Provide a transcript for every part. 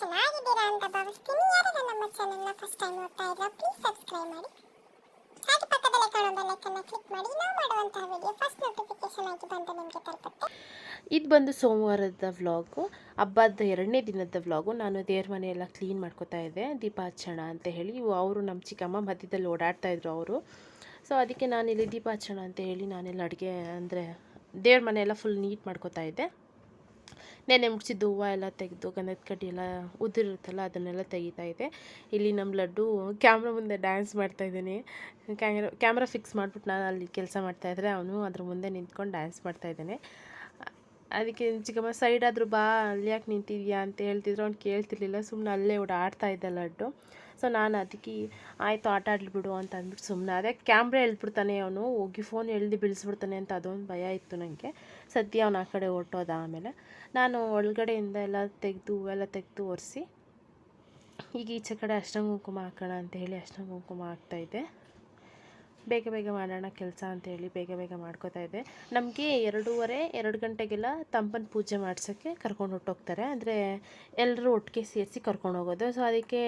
ಚೆನ್ನಾಗಿದ್ದೀರಾ ಅಂತ ಭಾವಿಸ್ತೀನಿ ಯಾರೆಲ್ಲ ನಮ್ಮ ಚಾನೆಲ್ನ ಫಸ್ಟ್ ಟೈಮ್ ನೋಡ್ತಾ ಇದ್ರೆ ಪ್ಲೀಸ್ ಸಬ್ಸ್ಕ್ರೈಬ್ ಮಾಡಿ ಹಾಗೆ ಪಕ್ಕದಲ್ಲೇ ಕಾಣೋ ಬೆಲ್ಲೈಕನ್ನ ಕ್ಲಿಕ್ ಮಾಡಿ ನಾವು ಮಾಡುವಂತಹ ವಿಡಿಯೋ ಫಸ್ಟ್ ನೋಟಿಫಿಕೇಶನ್ ಆಗಿ ಬಂದು ನಿಮಗೆ ತಲುಪುತ್ತೆ ಇದು ಬಂದು ಸೋಮವಾರದ ವ್ಲಾಗು. ಹಬ್ಬದ ಎರಡನೇ ದಿನದ ವ್ಲಾಗು. ನಾನು ದೇವ್ರ ಮನೆಯೆಲ್ಲ ಕ್ಲೀನ್ ಮಾಡ್ಕೋತಾ ಇದ್ದೆ. ದೀಪ ಹಚ್ಚೋಣ ಅಂತ ಹೇಳಿ. ಅವರು ನಮ್ಮ ಚಿಕ್ಕಮ್ಮ ಮಧ್ಯದಲ್ಲಿ ಓಡಾಡ್ತಾ ಇದ್ರು ಅವರು. ಸೊ ಅದಕ್ಕೆ ನಾನಿಲ್ಲಿ ದೀಪ ಹಚ್ಚೋಣ ಅಂತ ಹೇಳಿ ನಾನೆಲ್ಲ ಅಡುಗೆ ಅಂದರೆ ದೇವ್ರ ಮನೆಯೆಲ್ಲ ಫುಲ್ ನೀಟ್ ಮಾಡ್ಕೋತಾ ಇದ್ದೆ. ನೆನೆ ಮುಗಿಸಿದ್ದು ಹೂವು ಎಲ್ಲ ತೆಗೆದು ಗಂಧದ ಕಡ್ಡಿ ಎಲ್ಲ ಉದುರಿರುತ್ತಲ್ಲ ಅದನ್ನೆಲ್ಲ ತೆಗಿತಾ ಇದ್ದೆ. ಇಲ್ಲಿ ನಮ್ಮ ಲಡ್ಡು ಕ್ಯಾಮ್ರಾ ಮುಂದೆ ಡ್ಯಾನ್ಸ್ ಮಾಡ್ತಾ ಇದ್ದೀನಿ. ಕ್ಯಾಮ್ರಾ ಕ್ಯಾಮ್ರಾ ಫಿಕ್ಸ್ ಮಾಡಿಬಿಟ್ಟು ನಾನು ಅಲ್ಲಿ ಕೆಲಸ ಮಾಡ್ತಾಯಿದ್ರೆ ಅವನು ಅದ್ರ ಮುಂದೆ ನಿಂತ್ಕೊಂಡು ಡ್ಯಾನ್ಸ್ ಮಾಡ್ತಾ ಇದ್ದಾನೆ. ಅದಕ್ಕೆ ಚಿಕ್ಕಮ್ಮ, ಸೈಡ್ ಆದರೂ ಬಾ, ಅಲ್ಲಿ ಯಾಕೆ ನಿಂತಿದ್ಯಾ? ಅಂತ ಹೇಳ್ತಿದ್ರು. ಅವ್ನು ಕೇಳ್ತಿರ್ಲಿಲ್ಲ. ಸುಮ್ಮನೆ ಅಲ್ಲೇ ಓಡಾಡ್ತಾ ಇದ್ದ ಲಡ್ಡು. ಸೊ ನಾನು ಅದಕ್ಕೆ, ಆಯಿತು, ಆಟ ಆಡ್ಲಿ ಬಿಡು ಅಂತ ಅಂದ್ಬಿಟ್ಟು ಸುಮ್ಮನೆ ಅದೇ ಕ್ಯಾಮ್ರಾ ಹೇಳ್ಬಿಡ್ತಾನೆ ಅವನು. ಹೋಗಿ ಫೋನ್ ಎಳ್ದು ಬೀಳಿಸ್ಬಿಡ್ತಾನೆ ಅಂತ ಅದೊಂದು ಭಯ ಇತ್ತು ನನಗೆ ಸದ್ಯ ಅವನು ಆ ಕಡೆ ಹೊರ್ಟೋದ ಆಮೇಲೆ. ನಾನು ಒಳಗಡೆಯಿಂದ ಎಲ್ಲ ತೆಗೆದು ಹೂವೆಲ್ಲ ತೆಗೆದು ಒರೆಸಿ, ಈಗ ಈಚೆ ಕಡೆ ಅಷ್ಟಂಗ ಕುಂಕುಮ ಹಾಕೋಣ ಅಂತ ಹೇಳಿ ಅಷ್ಟಂಗ ಕುಂಕುಮ ಹಾಕ್ತಾಯಿದ್ದೆ ಬೇಗ ಬೇಗ ಮಾಡೋಣ ಕೆಲಸ ಅಂತೇಳಿ ಬೇಗ ಬೇಗ ಮಾಡ್ಕೋತಾ ಇದ್ದೆ. ನಮಗೆ ಎರಡೂವರೆ, ಎರಡು ಗಂಟೆಗೆಲ್ಲ ತಂಪನ ಪೂಜೆ ಮಾಡ್ಸೋಕ್ಕೆ ಕರ್ಕೊಂಡು ಹೊಟ್ಟೋಗ್ತಾರೆ ಅಂದರೆ ಎಲ್ಲರೂ ಒಟ್ಟಿಗೆ ಸೇರಿಸಿ ಕರ್ಕೊಂಡು ಹೋಗೋದು. ಸೊ ಅದಕ್ಕೆ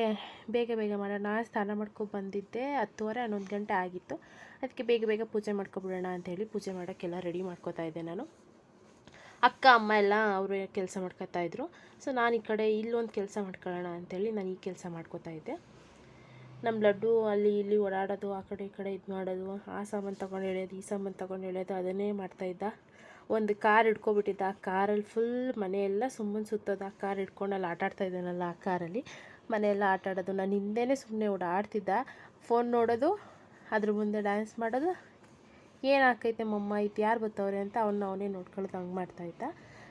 ಬೇಗ ಬೇಗ ಮಾಡೋಣ ನಾನು ಸ್ನಾನ ಮಾಡ್ಕೊಂಡು ಬಂದಿದ್ದೆ ಹತ್ತುವರೆ, ಹನ್ನೊಂದು ಗಂಟೆ ಆಗಿತ್ತು. ಅದಕ್ಕೆ ಬೇಗ ಬೇಗ ಪೂಜೆ ಮಾಡ್ಕೊಬಿಡೋಣ ಅಂತ ಹೇಳಿ ಪೂಜೆ ಮಾಡೋಕ್ಕೆಲ್ಲ ರೆಡಿ ಮಾಡ್ಕೋತಾ ಇದ್ದೆ ನಾನು. ಅಕ್ಕ, ಅಮ್ಮ ಎಲ್ಲ ಅವರು ಕೆಲಸ ಮಾಡ್ಕೋತಾ ಇದ್ರು. ಸೊ ನಾನು ಈ ಕಡೆ ಇಲ್ಲೊಂದು ಕೆಲಸ ಮಾಡ್ಕೊಳ್ಳೋಣ ಅಂತೇಳಿ ನಾನು ಈ ಕೆಲಸ ಮಾಡ್ಕೋತಾ ಇದ್ದೆ. ನಮ್ಮ ಲಡ್ಡು ಅಲ್ಲಿ ಇಲ್ಲಿ ಓಡಾಡೋದು, ಆ ಕಡೆ ಈ ಕಡೆ ಇದು ಮಾಡೋದು, ಆ ಸಾಮಾನು ತೊಗೊಂಡು ಎಳೆಯೋದು, ಈ ಸಾಮಾನು ತೊಗೊಂಡು ಎಳೆಯೋದು, ಅದನ್ನೇ ಮಾಡ್ತಾಯಿದ್ದ ಒಂದು ಕಾರ್ ಹಿಡ್ಕೊಬಿಟ್ಟಿದ್ದ. ಆ ಕಾರಲ್ಲಿ ಫುಲ್ ಮನೆಯೆಲ್ಲ ಸುಮ್ಮನೆ ಸುತ್ತೋದು. ಆ ಕಾರ್ ಹಿಡ್ಕೊಂಡು ಅಲ್ಲಿ ಆಟ ಆಡ್ತಾ ಇದ್ದಾನಲ್ಲ ಆ ಕಾರಲ್ಲಿ. ಮನೆಯೆಲ್ಲ ಆಟ ಆಡೋದು. ನಾನು ಹಿಂದೆನೇ ಸುಮ್ಮನೆ ಓಡಾಡ್ತಿದ್ದ. ಫೋನ್ ನೋಡೋದು, ಅದ್ರ ಮುಂದೆ ಡ್ಯಾನ್ಸ್ ಮಾಡೋದು. ಏನು ಮಮ್ಮ, ಇದು ಯಾರು ಬರ್ತವ್ರೆ ಅಂತ ಅವನ್ನ ಅವನೇ ನೋಡ್ಕೊಳ್ಳೋದು ಹಂಗೆ ಮಾಡ್ತಾಯಿದ್ದ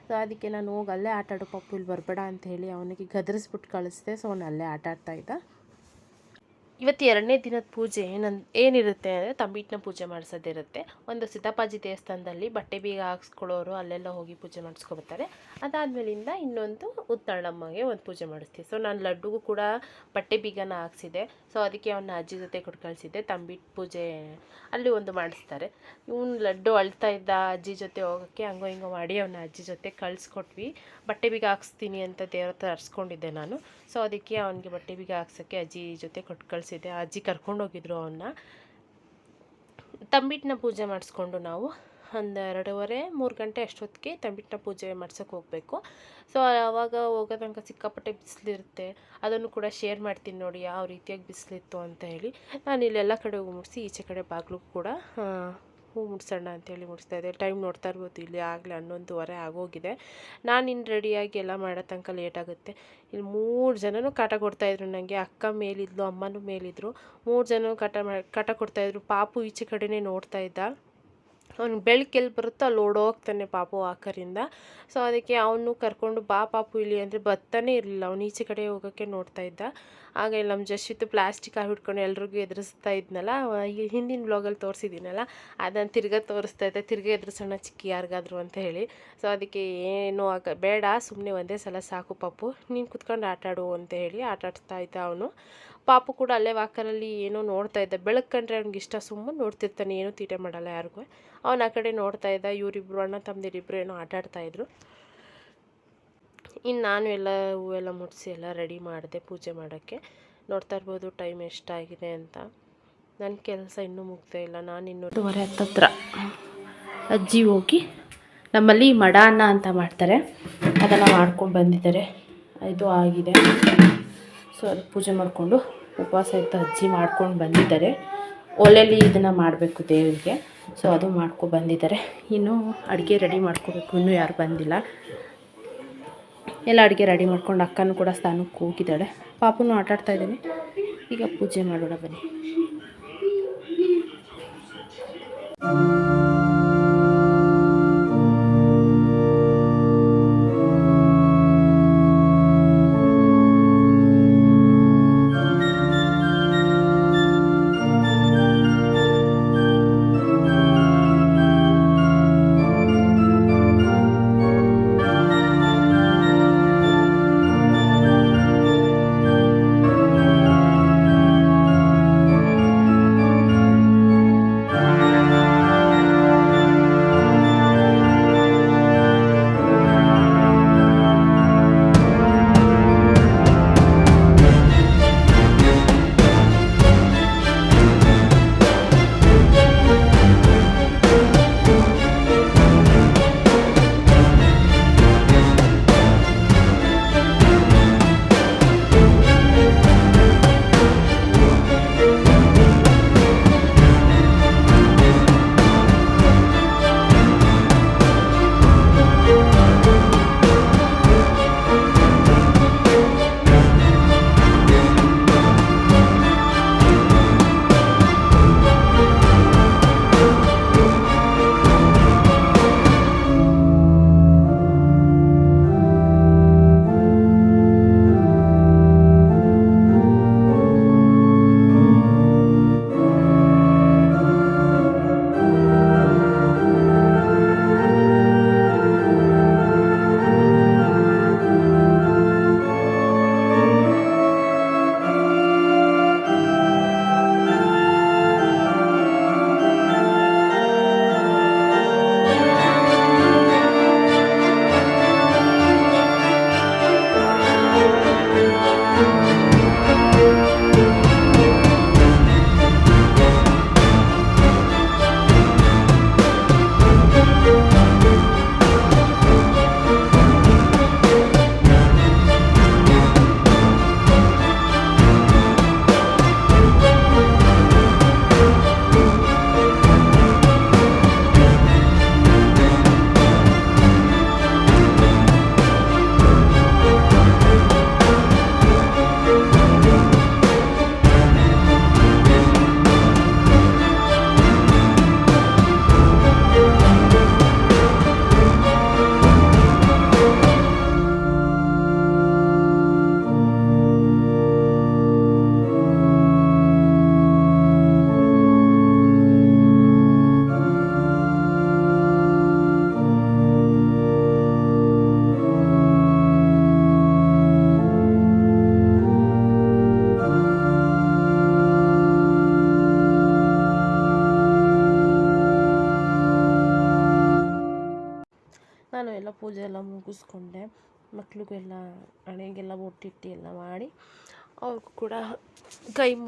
ಸೊ ಅದಕ್ಕೆ ನಾನು ಹೋಗಿ ಅಲ್ಲೇ ಆಟ ಆಡೋ ಪಪ್ಪು ಇಲ್ಲಿ ಬರಬೇಡ ಅಂತ ಹೇಳಿ ಅವನಿಗೆ ಗದರಿಸ್ಬಿಟ್ಟು ಕಳಿಸ್ದೆ. ಸೊ ಅವನು ಅಲ್ಲೇ ಆಟ ಇವತ್ತು ಎರಡನೇ ದಿನದ ಪೂಜೆ ಏನನ್, ಏನಿರುತ್ತೆ ಅಂದರೆ ತಂಬಿಟ್ಟನ್ನ ಪೂಜೆ ಮಾಡಿಸೋದಿರುತ್ತೆ. ಒಂದು ಸಿದ್ದಪ್ಪಾಜಿ ದೇವಸ್ಥಾನದಲ್ಲಿ ಬಟ್ಟೆ ಬೀಗ ಹಾಕ್ಸ್ಕೊಳ್ಳೋರು ಅಲ್ಲೆಲ್ಲ ಹೋಗಿ ಪೂಜೆ ಮಾಡಿಸ್ಕೊಬರ್ತಾರೆ. ಅದಾದಮೇಲಿಂದ ಇನ್ನೊಂದು ಉತ್ತಳ್ಳಮ್ಮಗೆ ಒಂದು ಪೂಜೆ ಮಾಡಿಸ್ತೀವಿ. ಸೊ ನಾನು ಲಡ್ಡುಗೂ ಕೂಡ ಬಟ್ಟೆ ಬೀಗನ ಹಾಕ್ಸಿದೆ. ಸೊ ಅದಕ್ಕೆ ಅವನ ಅಜ್ಜಿ ಜೊತೆ ಕೊಟ್ಟು ಕಳಿಸಿದ್ದೆ. ತಂಬಿಟ್ಟು ಪೂಜೆ ಅಲ್ಲಿ ಒಂದು ಮಾಡಿಸ್ತಾರೆ. ಇವನು ಲಡ್ಡು ಅಳ್ತಾ ಇದ್ದ ಅಜ್ಜಿ ಜೊತೆ ಹೋಗೋಕ್ಕೆ ಹಂಗೋ ಹಿಂಗೋ ಮಾಡಿ ಅವನ ಅಜ್ಜಿ ಜೊತೆ ಕಳಿಸ್ಕೊಟ್ವಿ. ಬಟ್ಟೆ ಬೀಗ ಹಾಕ್ಸ್ತೀನಿ ಅಂತ ದೇವ್ರ ಹತ್ರ ನಾನು. ಸೊ ಅದಕ್ಕೆ ಅವನಿಗೆ ಬಟ್ಟೆ ಬೀಗ ಹಾಕ್ಸೋಕ್ಕೆ ಅಜ್ಜಿ ಜೊತೆ ಕೊಟ್ಟು ಆ ಅಜ್ಜಿ ಕರ್ಕೊಂಡೋಗಿದ್ರು ಅವನ್ನ ತಂಬಿಟ್ಟನ್ನ ಪೂಜೆ ಮಾಡಿಸ್ಕೊಂಡು ನಾವು ಒಂದು ಎರಡೂವರೆ, ಮೂರು ಗಂಟೆ ಅಷ್ಟೊತ್ತಿಗೆ ತಂಬಿಟ್ಟನ್ನ ಪೂಜೆ ಮಾಡ್ಸೋಕೆ ಹೋಗಬೇಕು. ಸೊ ಆವಾಗ ಹೋಗೋ ತನಕ ಸಿಕ್ಕಾಪಟ್ಟೆ ಬಿಸಿಲಿರುತ್ತೆ. ಅದನ್ನು ಕೂಡ ಶೇರ್ ಮಾಡ್ತೀನಿ ನೋಡಿ ಯಾವ ರೀತಿಯಾಗಿ ಬಿಸಿಲಿತ್ತು ಅಂತ ಹೇಳಿ. ನಾನು ಇಲ್ಲೆಲ್ಲ ಕಡೆ ಮುಡಿಸಿ ಈಚೆ ಕಡೆ ಬಾಗಿಲು ಕೂಡ ಹೂ ಮುಡ್ಸೋಣ ಅಂತೇಳಿ ಮುಡಿಸ್ತಾ ಇದ್ದೆ. ಟೈಮ್ ನೋಡ್ತಾ ಇರ್ಬೋದು, ಇಲ್ಲಿ ಆಗಲೇ ಹನ್ನೊಂದುವರೆ ಆಗೋಗಿದೆ. ನಾನು ಇನ್ನು ರೆಡಿಯಾಗಿ ಎಲ್ಲ ಮಾಡೋ ತನಕ ಲೇಟ್ ಆಗುತ್ತೆ. ಇಲ್ಲಿ ಮೂರು ಜನನೂ ಕಾಟ ಕೊಡ್ತಾಯಿದ್ರು ನನಗೆ ಅಕ್ಕ ಮೇಲಿದ್ಲು, ಅಮ್ಮನೂ ಮೇಲಿದ್ರು. ಮೂರು ಜನ ಕಾಟ ಮಾಡಿ ಕಾಟ ಕೊಡ್ತಾಯಿದ್ರು ಪಾಪು ಈಚೆ ಕಡೆನೇ ನೋಡ್ತಾ ಇದ್ದ. ಅವ್ನು ಬೆಳಕು ಎಲ್ಲಿ ಬರುತ್ತೋ ಅಲ್ಲಿ ಓಡೋಗ್ತಾನೆ ಪಾಪು ಆಕರಿಂದ ಸೊ ಅದಕ್ಕೆ ಅವನು ಕರ್ಕೊಂಡು, ಬಾ ಪಾಪು ಇಲ್ಲಿ, ಅಂದರೆ ಬರ್ತಾನೆ ಇರಲಿಲ್ಲ. ಅವ್ನು ಈಚೆ ಕಡೆ ಹೋಗೋಕ್ಕೆ ನೋಡ್ತಾ ಇದ್ದ. ಆಗ ಇಲ್ಲಿ ನಮ್ಮ ಜಶ್ವಿತ್ ಪ್ಲಾಸ್ಟಿಕ್ ಆಗಿ ಹಿಡ್ಕೊಂಡು ಎಲ್ರಿಗೂ ಎದುರಿಸ್ತಾ ಇದ್ನಲ್ಲ. ಈ ಹಿಂದಿನ ಬ್ಲಾಗಲ್ಲಿ ತೋರಿಸಿದ್ದೀನಲ್ಲ ಅದನ್ನು ತಿರ್ಗಾ ತೋರಿಸ್ತಾ ಇದ್ದೆ. ತಿರ್ಗಾ ಎದುರಿಸೋಣ ಚಿಕ್ಕಿ ಯಾರಿಗಾದ್ರು ಅಂತ ಹೇಳಿ. ಸೊ ಅದಕ್ಕೆ ಏನು ಆಗ, ಬೇಡ ಸುಮ್ಮನೆ ಒಂದೇ ಸಲ ಸಾಕು ಪಾಪು. ನೀನು ಕುತ್ಕೊಂಡು ಆಟಾಡು ಅಂತ ಹೇಳಿ ಆಟ ಆಡ್ತಾ ಇದ್ದ ಅವನು. ಪಾಪು ಕೂಡ ಅಲ್ಲೇ ವಾಕರಲ್ಲಿ ಏನೋ ನೋಡ್ತಾ ಇದ್ದ. ಬೆಳಕು ಕಂಡ್ರೆ ಅವ್ನಿಗೆ ಇಷ್ಟ ಸುಮ್ಮನೆ ನೋಡ್ತಿರ್ತಾನೆ. ಏನೂ ತೀಟೆ ಮಾಡಲ್ಲ ಯಾರಿಗೂ. ಅವನು ಆ ಕಡೆ ನೋಡ್ತಾ ಇದ್ದ. ಇವರಿಬ್ಬರು ಅಣ್ಣ ತಮ್ಮದಿರಿಬ್ಬರು ಏನೋ ಆಟ ಆಡ್ತಾಯಿದ್ರು ಇನ್ನು ನಾನು ಎಲ್ಲ ಹೂವೆಲ್ಲ ಮುಡಿಸಿ ಎಲ್ಲ ರೆಡಿ ಮಾಡಿದೆ ಪೂಜೆ ಮಾಡೋಕ್ಕೆ. ನೋಡ್ತಾ ಇರ್ಬೋದು ಟೈಮ್ ಎಷ್ಟಾಗಿದೆ ಅಂತ. ನನ್ನ ಕೆಲಸ ಇನ್ನೂ ಮುಗ್ದೇ ಇಲ್ಲ. ನಾನು ಇನ್ನೂ ಎರಡೂವರೆ ಹತ್ತತ್ರ ಅಜ್ಜಿ ಹೋಗಿ ನಮ್ಮಲ್ಲಿ ಮಡ ಅನ್ನ ಅಂತ ಮಾಡ್ತಾರೆ. ಅದನ್ನು ಮಾಡ್ಕೊಂಡು ಬಂದಿದ್ದಾರೆ. ಇದು ಆಗಿದೆ. ಸೊ ಅದು ಪೂಜೆ ಮಾಡಿಕೊಂಡು ಉಪವಾಸ ಇತ್ತು ಅಜ್ಜಿ ಮಾಡ್ಕೊಂಡು ಬಂದಿದ್ದಾರೆ. ಒಲೆಯಲ್ಲಿ ಇದನ್ನು ಮಾಡಬೇಕು ದೇವರಿಗೆ. ಸೊ, ಅದು ಮಾಡ್ಕೊಂಡು ಬಂದಿದ್ದಾರೆ. ಇನ್ನೂ ಅಡುಗೆ ರೆಡಿ ಮಾಡ್ಕೋಬೇಕು. ಇನ್ನೂ ಯಾರು ಬಂದಿಲ್ಲ. ಎಲ್ಲ ಅಡುಗೆ ರೆಡಿ ಮಾಡ್ಕೊಂಡು ಅಕ್ಕನೂ ಕೂಡ ಸ್ಥಾನಕ್ಕೆ ಹೋಗಿದ್ದಾಳೆ. ಪಾಪನೂ ಆಟ ಆಡ್ತಾ ಇದ್ದೀನಿ. ಈಗ ಪೂಜೆ ಮಾಡೋಣ ಬನ್ನಿ.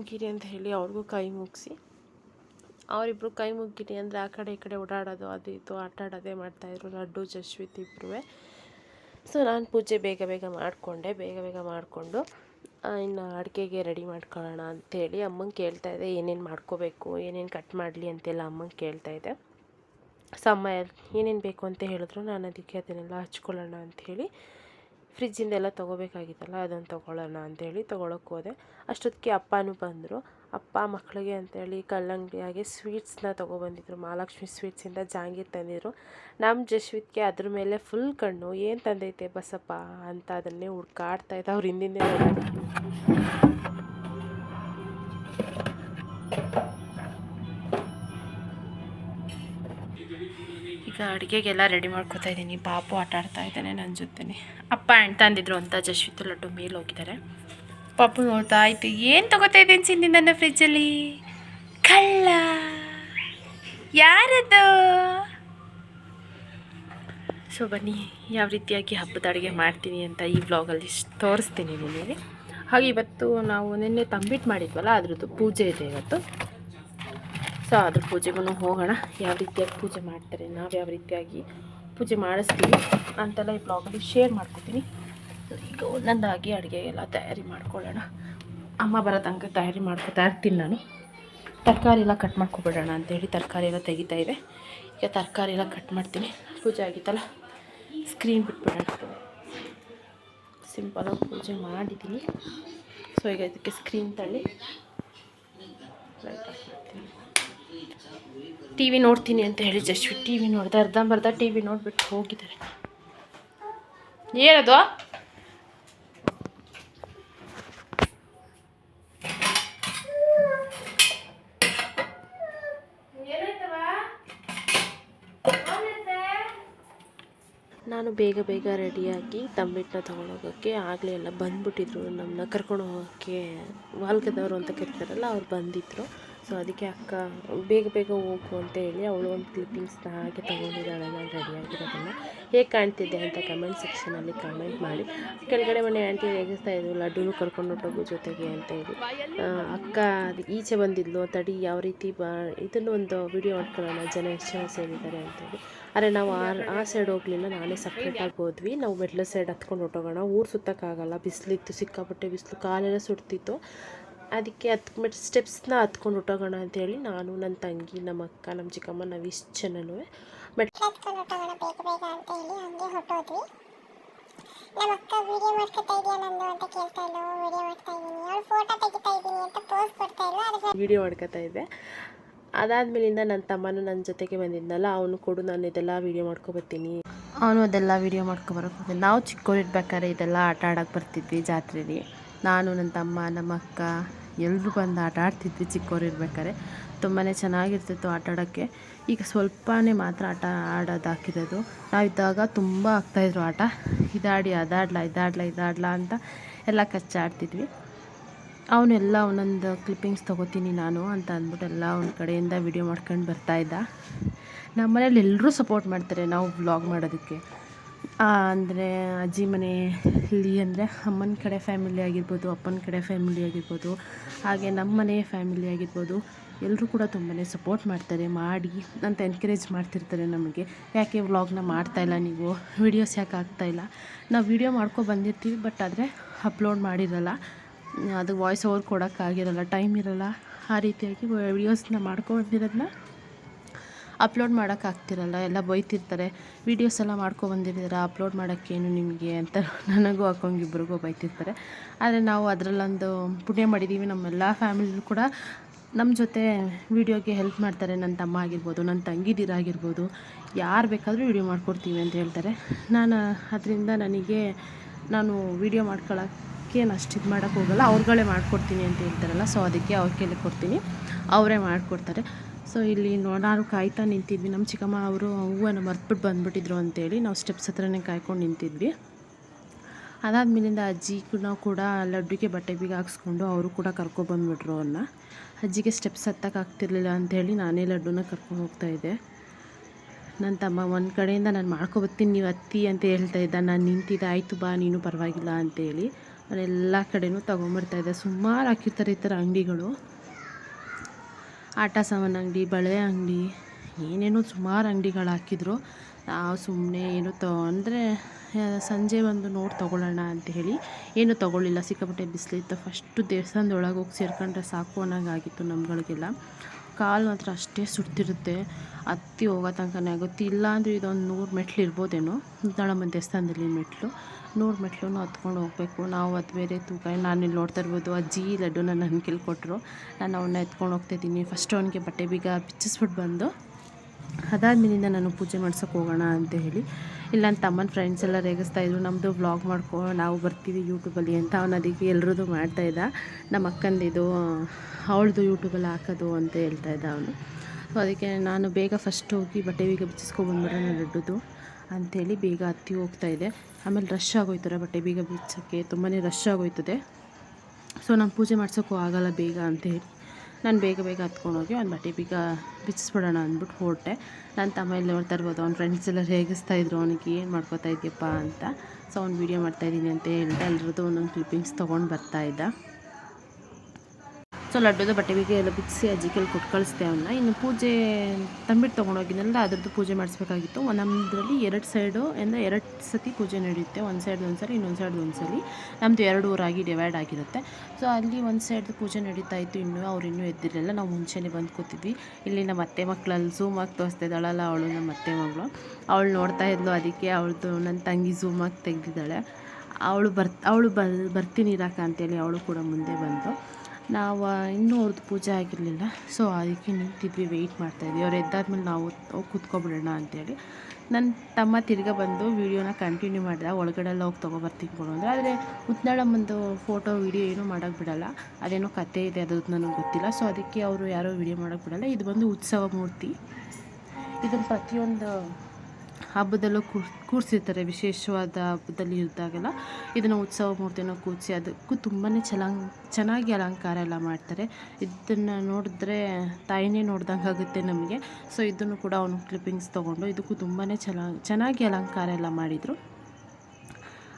ಕೈ ಮುಗೀರಿ ಅಂತ ಹೇಳಿ ಅವ್ರಿಗೂ ಕೈ ಮುಗಿಸಿ. ಅವರಿಬ್ಬರು ಕೈ ಮುಗ್ಗಿರಿ ಅಂದರೆ ಆ ಕಡೆ ಈ ಕಡೆ ಓಡಾಡೋದು, ಅದು ಇದು ಆಟ ಆಡೋದೇ ಮಾಡ್ತಾಯಿದ್ರು ಲಡ್ಡು ಜಶ್ವಿತ್ ಇಬ್ಬರು ಸೊ ನಾನು ಪೂಜೆ ಬೇಗ ಬೇಗ ಮಾಡಿಕೊಂಡೆ. ಬೇಗ ಬೇಗ ಮಾಡಿಕೊಂಡು ಇನ್ನು ಅಡುಗೆಗೆ ರೆಡಿ ಮಾಡ್ಕೊಳ್ಳೋಣ ಅಂಥೇಳಿ ಅಮ್ಮಂಗೆ ಕೇಳ್ತಾ ಇದ್ದೆ, ಏನೇನು ಮಾಡ್ಕೋಬೇಕು, ಏನೇನು ಕಟ್ ಮಾಡಲಿ ಅಂತೆಲ್ಲ ಅಮ್ಮಂಗೆ ಕೇಳ್ತಾ ಇದ್ದೆ. ಸಮ್ಮ ಏನೇನು ಬೇಕು ಅಂತ ಹೇಳಿದ್ರು, ನಾನು ಅದಕ್ಕೆ ಅದನ್ನೆಲ್ಲ ಹಚ್ಕೊಳ್ಳೋಣ ಅಂಥೇಳಿ ಫ್ರಿಜ್ಜಿಂದ ಎಲ್ಲ ತೊಗೋಬೇಕಾಗಿತ್ತಲ್ಲ, ಅದನ್ನು ತೊಗೊಳ್ಳೋಣ ಅಂಥೇಳಿ ತೊಗೊಳಕ್ಕೆ ಹೋದೆ. ಅಷ್ಟೊತ್ತಿಗೆ ಅಪ್ಪನೂ ಬಂದರು. ಅಪ್ಪ ಮಕ್ಕಳಿಗೆ ಅಂತೇಳಿ ಕಲ್ಲಂಗಡಿಯಾಗೆ ಸ್ವೀಟ್ಸ್ನ ತೊಗೊಬಂದಿದ್ರು. ಮಹಾಲಕ್ಷ್ಮಿ ಸ್ವೀಟ್ಸಿಂದ ಜಾಂಗೀರ್ ತಂದಿದ್ರು. ನಮ್ಮ ಜಶ್ವಿತ್ಗೆ ಅದ್ರ ಮೇಲೆ ಫುಲ್ ಕಣ್ಣು. ಏನು ತಂದೈತೆ ಬಸಪ್ಪ ಅಂತ ಅದನ್ನೇ ಹುಡ್ಕಾಡ್ತಾ ಇದ್ದ. ಅವ್ರು ಹಿಂದಿಂದೆ ಈಗ ಅಡುಗೆಗೆಲ್ಲ ರೆಡಿ ಮಾಡ್ಕೊತಾ ಇದ್ದೀನಿ. ಪಾಪು ಆಟ ಆಡ್ತಾ ಇದ್ದಾನೆ ನನ್ನ ಜೊತೆನೆ. ಅಪ್ಪ ಅಣ್ಣ ತಂದಿದ್ರು ಅಂತ ಜಶ್ವಿತ್ ಲಡ್ಡು ಮೇಲೆ ಹೋಗಿದ್ದಾರೆ. ಪಾಪು ನೋಡ್ತಾ ಆಯ್ತು ಏನು ತಗೋತಾ ಇದ್ದೀನಿ ಸಿಂಧಿ ನನ್ನ ಫ್ರಿಜ್ಜಲ್ಲಿ ಕಳ್ಳ. ಯಾರದು? ಸೊ ಬನ್ನಿ, ಯಾವ ರೀತಿಯಾಗಿ ಹಬ್ಬದ ಅಡುಗೆ ಮಾಡ್ತೀನಿ ಅಂತ ಈ ಬ್ಲಾಗಲ್ಲಿ ತೋರಿಸ್ತೀನಿ ನಿಮಗೆ. ಹಾಗೆ ಇವತ್ತು ನಾವು ನಿನ್ನೆ ತಂಬಿಟ್ಟು ಮಾಡಿದ್ವಲ್ಲ, ಅದ್ರದ್ದು ಪೂಜೆ ಇದೆ ಇವತ್ತು. ಸೊ ಅದ್ರ ಪೂಜೆಗೂ ಹೋಗೋಣ. ಯಾವ ರೀತಿಯಾಗಿ ಪೂಜೆ ಮಾಡ್ತಾರೆ, ನಾವು ಯಾವ ರೀತಿಯಾಗಿ ಪೂಜೆ ಮಾಡಿಸ್ತೀವಿ ಅಂತೆಲ್ಲ ಈ ಬ್ಲಾಗಲ್ಲಿ ಶೇರ್ ಮಾಡ್ಕೊತೀನಿ. ಈಗ ಒಂದೊಂದಾಗಿ ಅಡುಗೆ ಎಲ್ಲ ತಯಾರಿ ಮಾಡ್ಕೊಳ್ಳೋಣ. ಅಮ್ಮ ಬರೋ ತನಕ ತಯಾರಿ ಮಾಡ್ಕೊತಾ ಇರ್ತೀನಿ ನಾನು. ತರಕಾರಿ ಎಲ್ಲ ಕಟ್ ಮಾಡ್ಕೊಬಿಡೋಣ ಅಂತೇಳಿ ತರಕಾರಿ ಎಲ್ಲ ತೆಗಿತಾ ಇದೆ. ಈಗ ತರಕಾರಿ ಎಲ್ಲ ಕಟ್ ಮಾಡ್ತೀನಿ. ಪೂಜೆ ಆಗಿತ್ತಲ್ಲ ಸ್ಕ್ರೀನ್ ಬಿಟ್ಬಿಡೋಣ. ಸಿಂಪಲಾಗಿ ಪೂಜೆ ಮಾಡಿದ್ದೀನಿ. ಸೊ ಈಗ ಇದಕ್ಕೆ ಸ್ಕ್ರೀನ್ ತಳ್ಳಿ ಮಾಡ್ತೀನಿ. ಟಿ ವಿ ನೋಡ್ತೀನಿ ಅಂತ ಹೇಳಿ ಜಸ್ಟ್ ಟಿ ವಿ ನೋಡಿದೆ, ಅರ್ಧಂಬರ್ಧ ಟಿ ವಿ ನೋಡ್ಬಿಟ್ಟು ಹೋಗಿದ್ದಾರೆ. ಏನದು? ನಾನು ಬೇಗ ಬೇಗ ರೆಡಿಯಾಗಿ ತಂಬಿಟ್ಟನ್ನ ತೊಗೊಂಡೋಗೋಕ್ಕೆ ಆಗಲೇ ಎಲ್ಲ ಬಂದ್ಬಿಟ್ಟಿದ್ರು ನಮ್ಮನ್ನ ಕರ್ಕೊಂಡು ಹೋಗೋಕ್ಕೆ ವಾಲ್ಕದವರು ಅಂತ ಕರಿತಾರಲ್ಲ, ಅವ್ರು ಬಂದಿದ್ದರು ಸೊ ಅದಕ್ಕೆ ಅಕ್ಕ, ಬೇಗ ಬೇಗ ಹೋಗು ಅಂತ ಹೇಳಿ ಅವಳು ಒಂದು ಕ್ಲಿಪ್ಪಿಂಗ್ಸ್ನ ಹಾಗೆ ತೊಗೊಂಡಿದ್ದಾಳೆ. ನಾನು ರೆಡಿಯಾಗಿರೋದನ್ನು ಹೇಗೆ ಕಾಣ್ತಿದ್ದೆ ಅಂತ ಕಮೆಂಟ್ ಸೆಕ್ಷನಲ್ಲಿ ಕಮೆಂಟ್ ಮಾಡಿ. ಕೆಳಗಡೆ ಮನೆ ಆಂಟಿ ರೇಗಿಸ್ತಾ ಇದ್ವು ಲಡ್ಡೂ ಕರ್ಕೊಂಡು ಹೊಟ್ಟೋಗು ಜೊತೆಗೆ ಅಂತ ಹೇಳಿ. ಅಕ್ಕ ಅದು ಈಚೆ ಬಂದಿದ್ಲು. ತಡಿ, ಯಾವ ರೀತಿ ಬಾ, ಇದನ್ನು ಒಂದು ವಿಡಿಯೋ ಮಾಡ್ಕೊಳ್ಳೋಣ ಜನ ಎಷ್ಟು ಜನ ಸೇರಿದ್ದಾರೆ ಅಂತೇಳಿ ಅರೆ, ನಾವು ಆ ಆ ಸೈಡ್ ಹೋಗಲಿಲ್ಲ. ನಾನೇ ಸಪ್ರೇಟಾಗಿ ಹೋದ್ವಿ. ನಾವು ಮೆಟ್ಲ ಸೈಡ್ ಹತ್ಕೊಂಡು ಹೊಟ್ಟೋಗೋಣ ಊರು ಸುತ್ತಕ್ಕಾಗಲ್ಲ. ಬಿಸಿಲಿತ್ತು, ಸಿಕ್ಕಾಪಟ್ಟೆ ಬಿಸಿಲು, ಕಾಲೆಲ್ಲ ಸುಡ್ತಿತ್ತು. ಅದಕ್ಕೆ ಹತ್ಕೊಂಡ್ಬಿಟ್ಟು ಸ್ಟೆಪ್ಸ್ನ ಹತ್ಕೊಂಡು ಹೊಟ್ಟೋಗೋಣ ಅಂತೇಳಿ ನಾನು ನನ್ನ ತಂಗಿ ನಮ್ಮ ಅಕ್ಕ ನಮ್ಮ ಚಿಕ್ಕಮ್ಮ ನಾವು ಇಷ್ಟು ಜನನೂ. ಬಟ್ ಹತ್ಕೊಂಡು ಹೊಟ್ಟೋಗೋಣ ಬೇಗ ಬೇಗ ಅಂತ ಹೇಳಿ ಹಂಗೆ ಹೊಟ್ಟೋದ್ವಿ ನಮ್ಮ ಅಕ್ಕ ವಿಡಿಯೋ ಮಾಡ್ಕೊತಾ ಇದೆಯಾ ನಂದು ಅಂತ ಕೇಳ್ತಾ ಇದ್ಲು. ವಿಡಿಯೋ ಮಾಡ್ತಾ ಇದ್ದೀನಿ. ಅವಳು ಫೋಟೋ ತೆಗಿತಾ ಇದ್ದೀನಿ ಅಂತ ಪೋಸ್ ಕೊಡ್ತಾ ಇದ್ಲು. ಅದಕ್ಕೆ ವಿಡಿಯೋ ಮಾಡ್ಕೊತಾ ಇದ್ದೆ. ಅದಾದ್ಮೇಲಿಂದ ನನ್ನ ತಮ್ಮನು ನನ್ನ ಜೊತೆಗೆ ಬಂದಿದ್ನಲ್ಲ ಅವನು ಕೊಡು ನಾನು ಇದೆಲ್ಲ ವಿಡಿಯೋ ಮಾಡ್ಕೊ ಬರ್ತೀನಿ. ಅವನು ಅದೆಲ್ಲ ವಿಡಿಯೋ ಮಾಡ್ಕೊಬರಕ್ಕೆ ಹೋಗ್ತೀನಿ. ನಾವು ಚಿಕ್ಕವರಿರ್ಬೇಕಾದ್ರೆ ಇದೆಲ್ಲ ಆಟ ಆಡಕ್ಕೆ ಬರ್ತಿದ್ವಿ ಜಾತ್ರೆಲಿ. ನಾನು ನನ್ನ ತಮ್ಮ ನಮ್ಮ ಅಕ್ಕ ಎಲ್ಲರೂ ಬಂದು ಆಟ ಆಡ್ತಿದ್ವಿ ಚಿಕ್ಕವ್ರು ಇರ್ಬೇಕಾದ್ರೆ. ತುಂಬಾ ಚೆನ್ನಾಗಿರ್ತಿತ್ತು ಆಟ ಆಡೋಕ್ಕೆ. ಈಗ ಸ್ವಲ್ಪನೇ ಮಾತ್ರ ಆಟ ಆಡೋದು ಹಾಕಿರೋದು ನಾವಿದ್ದಾಗ ತುಂಬ ಆಗ್ತಾಯಿದ್ರು ಆಟ. ಇದಾಡಿ ಅದಾಡ್ಲ ಇದಾಡ್ಲಾ ಇದಾಡ್ಲಾ ಅಂತ ಎಲ್ಲ ಕಚ್ಚಾಡ್ತಿದ್ವಿ. ಅವನ್ನೆಲ್ಲ ಒಂದೊಂದು ಕ್ಲಿಪ್ಪಿಂಗ್ಸ್ ತೊಗೋತೀನಿ ನಾನು ಅಂತ ಅಂದ್ಬಿಟ್ಟು ಎಲ್ಲ ಒಂದು ಕಡೆಯಿಂದ ವಿಡಿಯೋ ಮಾಡ್ಕೊಂಡು ಬರ್ತಾಯಿದ್ದ ನಮ್ಮ ಮನೇಲಿ ಎಲ್ಲರೂ ಸಪೋರ್ಟ್ ಮಾಡ್ತಾರೆ ನಾವು ವ್ಲಾಗ್ ಮಾಡೋದಕ್ಕೆ. ಅಂದರೆ ಅಜ್ಜಿ ಮನೆಯಲ್ಲಿ ಅಂದರೆ ಅಮ್ಮನ ಕಡೆ ಫ್ಯಾಮಿಲಿ ಆಗಿರ್ಬೋದು, ಅಪ್ಪನ ಕಡೆ ಫ್ಯಾಮಿಲಿ ಆಗಿರ್ಬೋದು, ಹಾಗೆ ನಮ್ಮ ಮನೆ ಫ್ಯಾಮಿಲಿ ಆಗಿರ್ಬೋದು, ಎಲ್ಲರೂ ಕೂಡ ತುಂಬಾ ಸಪೋರ್ಟ್ ಮಾಡ್ತಾರೆ, ಮಾಡಿ ಅಂತ ಎನ್ಕರೇಜ್ ಮಾಡ್ತಿರ್ತಾರೆ ನಮಗೆ. ಯಾಕೆ ವ್ಲಾಗ್ನ ಮಾಡ್ತಾಯಿಲ್ಲ ನೀವು? ವೀಡಿಯೋಸ್ ಯಾಕೆ ಆಗ್ತಾಯಿಲ್ಲ ನಾವು ವೀಡಿಯೋ ಮಾಡ್ಕೊ ಬಂದಿರ್ತೀವಿ ಬಟ್ ಆದರೆ ಅಪ್ಲೋಡ್ ಮಾಡಿರಲ್ಲ. ಅದು ವಾಯ್ಸ್ ಓವರ್ ಕೊಡೋಕ್ಕಾಗಿರಲ್ಲ ಟೈಮ್ ಇರಲ್ಲ. ಆ ರೀತಿಯಾಗಿ ವೀಡಿಯೋಸ್ನ ಮಾಡ್ಕೊಂಡಿರೋದನ್ನ ಅಪ್ಲೋಡ್ ಮಾಡೋಕ್ಕಾಗ್ತಿರಲ್ಲ ಎಲ್ಲ ಬೈತಿರ್ತಾರೆ. ವೀಡಿಯೋಸ್ ಎಲ್ಲ ಮಾಡ್ಕೊಬಂದಿರ್ತಾರೆ ಅಪ್ಲೋಡ್ ಮಾಡೋಕ್ಕೇನು ನಿಮಗೆ ಅಂತ ನನಗೂ ಅಕ್ಕಂಗಿಬ್ರಿಗೂ ಬೈತಿರ್ತಾರೆ. ಆದರೆ ನಾವು ಅದರಲ್ಲೊಂದು ಪುಣ್ಯ ಮಾಡಿದ್ದೀವಿ ನಮ್ಮೆಲ್ಲ ಫ್ಯಾಮಿಲಿಯೂ ಕೂಡ. ನಮ್ಮ ಜೊತೆ ವೀಡಿಯೋಗೆ ಹೆಲ್ಪ್ ಮಾಡ್ತಾರೆ ನನ್ನ ತಮ್ಮ ಆಗಿರ್ಬೋದು ನನ್ನ ತಂಗಿದಿರಾಗಿರ್ಬೋದು ಯಾರು ಬೇಕಾದರೂ ವೀಡಿಯೋ ಮಾಡ್ಕೊಡ್ತೀವಿ ಅಂತ ಹೇಳ್ತಾರೆ. ನಾನು ಅದರಿಂದ ನನಗೆ ನಾನು ವೀಡಿಯೋ ಮಾಡ್ಕೊಳ್ಳೋಕ್ಕೆ ಅಷ್ಟು ಇದು ಮಾಡೋಕ್ಕೆ ಹೋಗಲ್ಲ. ಅವ್ರುಗಳೇ ಮಾಡ್ಕೊಡ್ತೀನಿ ಅಂತ ಹೇಳ್ತಾರಲ್ಲ ಸೊ ಅದಕ್ಕೆ ಅವ್ರ ಕೇಳಿ ಕೊಡ್ತೀನಿ. ಅವರೇ ಮಾಡಿಕೊಡ್ತಾರೆ. ಸೊ ಇಲ್ಲಿ ನಾನು ಕಾಯ್ತಾ ನಿಂತಿದ್ವಿ. ನಮ್ಮ ಚಿಕ್ಕಮ್ಮ ಅವರು ಹೂವನ್ನು ಮರ್ತ್ಬಿಟ್ಟು ಬಂದುಬಿಟ್ಟಿದ್ರು ಅಂತೇಳಿ ನಾವು ಸ್ಟೆಪ್ಸ್ ಹತ್ರನೇ ಕಾಯ್ಕೊಂಡು ನಿಂತಿದ್ವಿ. ಅದಾದ್ಮೇಲಿಂದ ಅಜ್ಜಿ ನಾವು ಕೂಡ ಲಡ್ಡುಗೆ ಬಟ್ಟೆ ಬೀಗ ಹಾಕ್ಸ್ಕೊಂಡು ಅವರು ಕೂಡ ಕರ್ಕೊಬಂದ್ಬಿಟ್ರು ಅವ್ರನ್ನ. ಅಜ್ಜಿಗೆ ಸ್ಟೆಪ್ಸ್ ಹತ್ತಕ್ಕೆ ಆಗ್ತಿರ್ಲಿಲ್ಲ ಅಂಥೇಳಿ ನಾನೇ ಲಡ್ಡುನ ಕರ್ಕೊಂಡು ಹೋಗ್ತಾಯಿದ್ದೆ ನನ್ನ ತಮ್ಮ, ಒಂದು ಕಡೆಯಿಂದ ನಾನು ಮಾಡ್ಕೊಬತ್ತೀನಿ ನೀವು ಅತ್ತಿ ಅಂತ ಹೇಳ್ತಾ ಇದ್ದ. ನಾನು ನಿಂತಿದ್ದೆ, ಆಯಿತು ಬಾ, ನೀನು ಪರವಾಗಿಲ್ಲ ಅಂತೇಳಿ. ಎಲ್ಲ ಕಡೆನೂ ತೊಗೊಂಬರ್ತಾಯಿದ್ದೆ ಸುಮಾರು ಹಾಕಿರ್ತಾರೆ ಈ ಥರ ಅಂಗಡಿಗಳು. ಆಟ ಸಾಮಾನು ಅಂಗಡಿ, ಬಳೆ ಅಂಗಡಿ, ಏನೇನೋ ಸುಮಾರು ಅಂಗಡಿಗಳು ಹಾಕಿದ್ರು. ನಾವು ಸುಮ್ಮನೆ ಏನು ತೊ, ಅಂದರೆ ಸಂಜೆ ಬಂದು ನೋಡಿ ತೊಗೊಳ್ಳೋಣ ಅಂತ ಹೇಳಿ ಏನು ತೊಗೊಳ್ಳಿಲ್ಲ. ಸಿಕ್ಕಾಪಟ್ಟೆ ಬಿಸಿಲಿತ್ತು ಫಸ್ಟು ದೇವಸ್ಥಾನದೊಳಗೆ ಹೋಗಿ ಸೇರ್ಕೊಂಡ್ರೆ ಸಾಕು ಅನ್ನೋಂಗಾಗಿತ್ತು ನಮ್ಗಳಿಗೆಲ್ಲ. ಕಾಲು ಮಾತ್ರ ಅಷ್ಟೇ ಸುಡ್ತಿರುತ್ತೆ. ಹತ್ತಿ ಹೋಗೋ ತನಕನೇ ಆಗುತ್ತೆ. ಇಲ್ಲಾಂದರೆ ಇದೊಂದು ನೂರು ಮೆಟ್ಲು ಇರ್ಬೋದೇನೋ? ಮುದ್ದಾಳಮ್ಮ ದೇವಸ್ಥಾನದಲ್ಲಿ ಮೆಟ್ಲು? ನೂರು ಮೆಟ್ಲು ಹತ್ಕೊಂಡು ಹೋಗಬೇಕು. ನಾವು ಅದು ಬೇರೆ ತೂಕ ನಾನು ಇಲ್ಲಿ ನೋಡ್ತಾ ಇರ್ಬೋದು ಅಜ್ಜಿ ಲಡ್ಡು ನನ್ನ ಕೈಲಿ ಕೊಟ್ಟರು ನಾನು ಅವನ್ನ ಎತ್ಕೊಂಡು ಹೋಗ್ತಾಯಿದ್ದೀನಿ ಫಸ್ಟ್ ಅವನಿಗೆ ಬಟ್ಟೆ ಬೀಗ ಬಿಚ್ಚಿಸ್ಬಿಟ್ಟು ಬಂದು, ಅದಾದ್ಮೇಲಿಂದ ನಾನು ಪೂಜೆ ಮಾಡ್ಸೋಕೆ ಹೋಗೋಣ ಅಂತ ಹೇಳಿ ಇಲ್ಲ ನನ್ನ ತಮ್ಮನ ಫ್ರೆಂಡ್ಸ್ ಎಲ್ಲ ರೇಗಿಸ್ತಾ ಇದ್ರು. ನಮ್ಮದು ವ್ಲಾಗ್ ಮಾಡ್ಕೊ, ನಾವು ಬರ್ತೀವಿ ಯೂಟ್ಯೂಬಲ್ಲಿ ಅಂತ ಅವನು ಅದಕ್ಕೆ ಎಲ್ರದ್ದು ಮಾಡ್ತಾಯಿದ್ದ ನಮ್ಮ ಅಕ್ಕಂದಿದು ಅವಳದು ಯೂಟ್ಯೂಬಲ್ಲಿ ಹಾಕೋದು ಅಂತ ಹೇಳ್ತಾ ಇದ್ದ ಅವನು. ಸೊ ಅದಕ್ಕೆ ನಾನು ಬೇಗ ಫಸ್ಟ್ ಹೋಗಿ ಬಟ್ಟೆ ಬೀಗ ಬಿಚ್ಚಿಸ್ಕೊಬಂದ್ಬಿಡೋಣ ದೊಡ್ಡದು ಅಂಥೇಳಿ ಬೇಗ ಹತ್ತಿ ಇದೆ ಆಮೇಲೆ ರಶ್ ಆಗೋಯ್ತಾರೆ ಬಟ್ಟೆ ಬೀಗ ಬಿಚ್ಚೋಕ್ಕೆ ತುಂಬಾ ರಶ್ ಆಗೋಯ್ತದೆ. ಸೊ ನಾನು ಪೂಜೆ ಮಾಡ್ಸೋಕ್ಕೂ ಆಗಲ್ಲ ಬೇಗ ಅಂತ ಹೇಳಿ. ನಾನು ಬೇಗ ಬೇಗ ಹತ್ಕೊಂಡೋಗಿ ಒಂದು ಬಟ್ಟೆ ಬೀಗ ಬಿಚ್ಚಿಸ್ಬಿಡೋಣ ಅಂದ್ಬಿಟ್ಟು ಹೊರಟೆ. ನನ್ನ ತಮ್ಮ ಇಲ್ಲಿ ನೋಡ್ತಾ ಇರ್ಬೋದು, ಅವ್ನ ಫ್ರೆಂಡ್ಸ್ ಎಲ್ಲ ರೇಗಿಸ್ತಾ ಇದ್ರು, ಅವನಿಗೆ ಏನು ಮಾಡ್ಕೋತಾ ಇದೆಯಪ್ಪ ಅಂತ. ಸೊ ಅವ್ನು ವೀಡಿಯೋ ಮಾಡ್ತಾಯಿದ್ದೀನಿ ಅಂತ ಹೇಳ್ದೆ ಎಲ್ಲರದ್ದು ಒಂದೊಂದು ಕ್ಲಿಪ್ಪಿಂಗ್ಸ್ ತೊಗೊಂಡು ಬರ್ತಾ ಇದ್ದ. ಸೊ ಲಡ್ಡುದ ಬಟ್ಟೆ ಬೀಗ ಎಲ್ಲ ಬಿಡಿಸಿ ಅಜ್ಜಿ ಕೈಲಿ ಕೊಟ್ಟು ಕಳಿಸ್ದೆ ಅವನ್ನ ಇನ್ನು ಪೂಜೆ ತಂಬಿಟ್ಟು ತೊಗೊಂಡೋಗಿದ್ನಲ್ಲ, ಅದ್ರದ್ದು ಪೂಜೆ ಮಾಡಿಸ್ಬೇಕಾಗಿತ್ತು. ನಮ್ಮದ್ರಲ್ಲಿ ಎರಡು ಸೈಡು ಅಂದರೆ ಎರಡು ಸತಿ ಪೂಜೆ ನಡೆಯುತ್ತೆ. ಒಂದು ಸೈಡ್ ಒಂದು ಸರಿ, ಇನ್ನೊಂದು ಸೈಡ್ ಒಂದು ಸರಿ. ನಮ್ಮದು ಎರಡು ಊರಾಗಿ ಡಿವೈಡ್ ಆಗಿರುತ್ತೆ. ಸೊ ಅಲ್ಲಿ ಒಂದು ಸೈಡ್ದು ಪೂಜೆ ನಡೀತಾ ಇತ್ತು. ಇನ್ನೂ ಅವ್ರು ಇನ್ನೂ ಎದ್ದಿರಲಿಲ್ಲ. ನಾವು ಮುಂಚೆನೇ ಬಂದು ಕೂತಿದ್ವಿ. ಇಲ್ಲಿ ನಮ್ಮ ಅತ್ತೆ ಮಕ್ಕಳಲ್ಲಿ ಝೂಮ್ ತೋರಿಸ್ತಾ ಇದ್ದಾಳಲ್ಲ ಅವಳು ನಮ್ಮ ಅತ್ತೆ ಮಗಳು. ಅವಳು ನೋಡ್ತಾ ಇದ್ಲು, ಅದಕ್ಕೆ ಅವಳದು ನನ್ನ ತಂಗಿ ಝೂಮ್ ಆಗಿ ತೆಗೆದಿದ್ದಾಳೆ. ಅವಳು ಬರ್ ಅವಳು ಬರ್, ಬರ್ತೀನಿ ಇರಾಕ ಅಂತೇಳಿ ಅವಳು ಕೂಡ ಮುಂದೆ ಬಂತು ನಾವು ಇನ್ನೂ ಅವ್ರದ್ದು ಪೂಜೆ ಆಗಿರಲಿಲ್ಲ. ಸೊ ಅದಕ್ಕೆ ನಿಂತಿದ್ವಿ ವೆಯ್ಟ್ ಮಾಡ್ತಾಯಿದ್ವಿ ಅವ್ರು ಎದ್ದಾದ್ಮೇಲೆ ನಾವು ಹೋಗಿ ಕೂತ್ಕೊಬಿಡೋಣ ಅಂತೇಳಿ. ನನ್ನ ತಮ್ಮ ತಿರ್ಗಾ ಬಂದು ವೀಡಿಯೋನ ಕಂಟಿನ್ಯೂ ಮಾಡಿದ. ಒಳಗಡೆ ಎಲ್ಲ ಹೋಗಿ ತೊಗೊಬರ್ತೀನಿ ಕೊಡು ಅಂದರೆ. ಆದರೆ ಉತ್ನಾಳಮ್ಮಂದು ಫೋಟೋ ವೀಡಿಯೋ ಏನೂ ಮಾಡೋಕ್ಕೆ ಬಿಡಲ್ಲ. ಅದೇನೋ ಕತೆ ಇದೆ ಅದು ನನಗೆ ಗೊತ್ತಿಲ್ಲ. ಸೊ ಅದಕ್ಕೆ ಅವರು ಯಾರೋ ವೀಡಿಯೋ ಮಾಡೋಕ್ಕೆ ಬಿಡಲ್ಲ. ಇದು ಬಂದು ಉತ್ಸವ ಮೂರ್ತಿ. ಇದನ್ನು ಪ್ರತಿಯೊಂದು ಹಬ್ಬದಲ್ಲೂ ಕೂರ್, ಕೂರಿಸಿರ್ತಾರೆ. ವಿಶೇಷವಾದ ಹಬ್ಬದಲ್ಲಿ ಇದ್ದಾಗೆಲ್ಲ ಇದನ್ನು ಉತ್ಸವ ಮೂರ್ತಿಯನ್ನು ಕೂರಿಸಿ ಅದಕ್ಕೂ ತುಂಬಾ ಚಲಂ, ಚೆನ್ನಾಗಿ ಅಲಂಕಾರ ಎಲ್ಲ ಮಾಡ್ತಾರೆ. ಇದನ್ನು ನೋಡಿದ್ರೆ ತಾಯಿನೇ ನೋಡ್ದಂಗೆ ಆಗುತ್ತೆ ನಮಗೆ. ಸೊ ಇದನ್ನು ಕೂಡ ಅವನು ಕ್ಲಿಪ್ಪಿಂಗ್ಸ್ ತೊಗೊಂಡು ಇದಕ್ಕೂ ತುಂಬಾ ಚೆನ್ನಾಗಿ ಅಲಂಕಾರ ಎಲ್ಲ ಮಾಡಿದರು.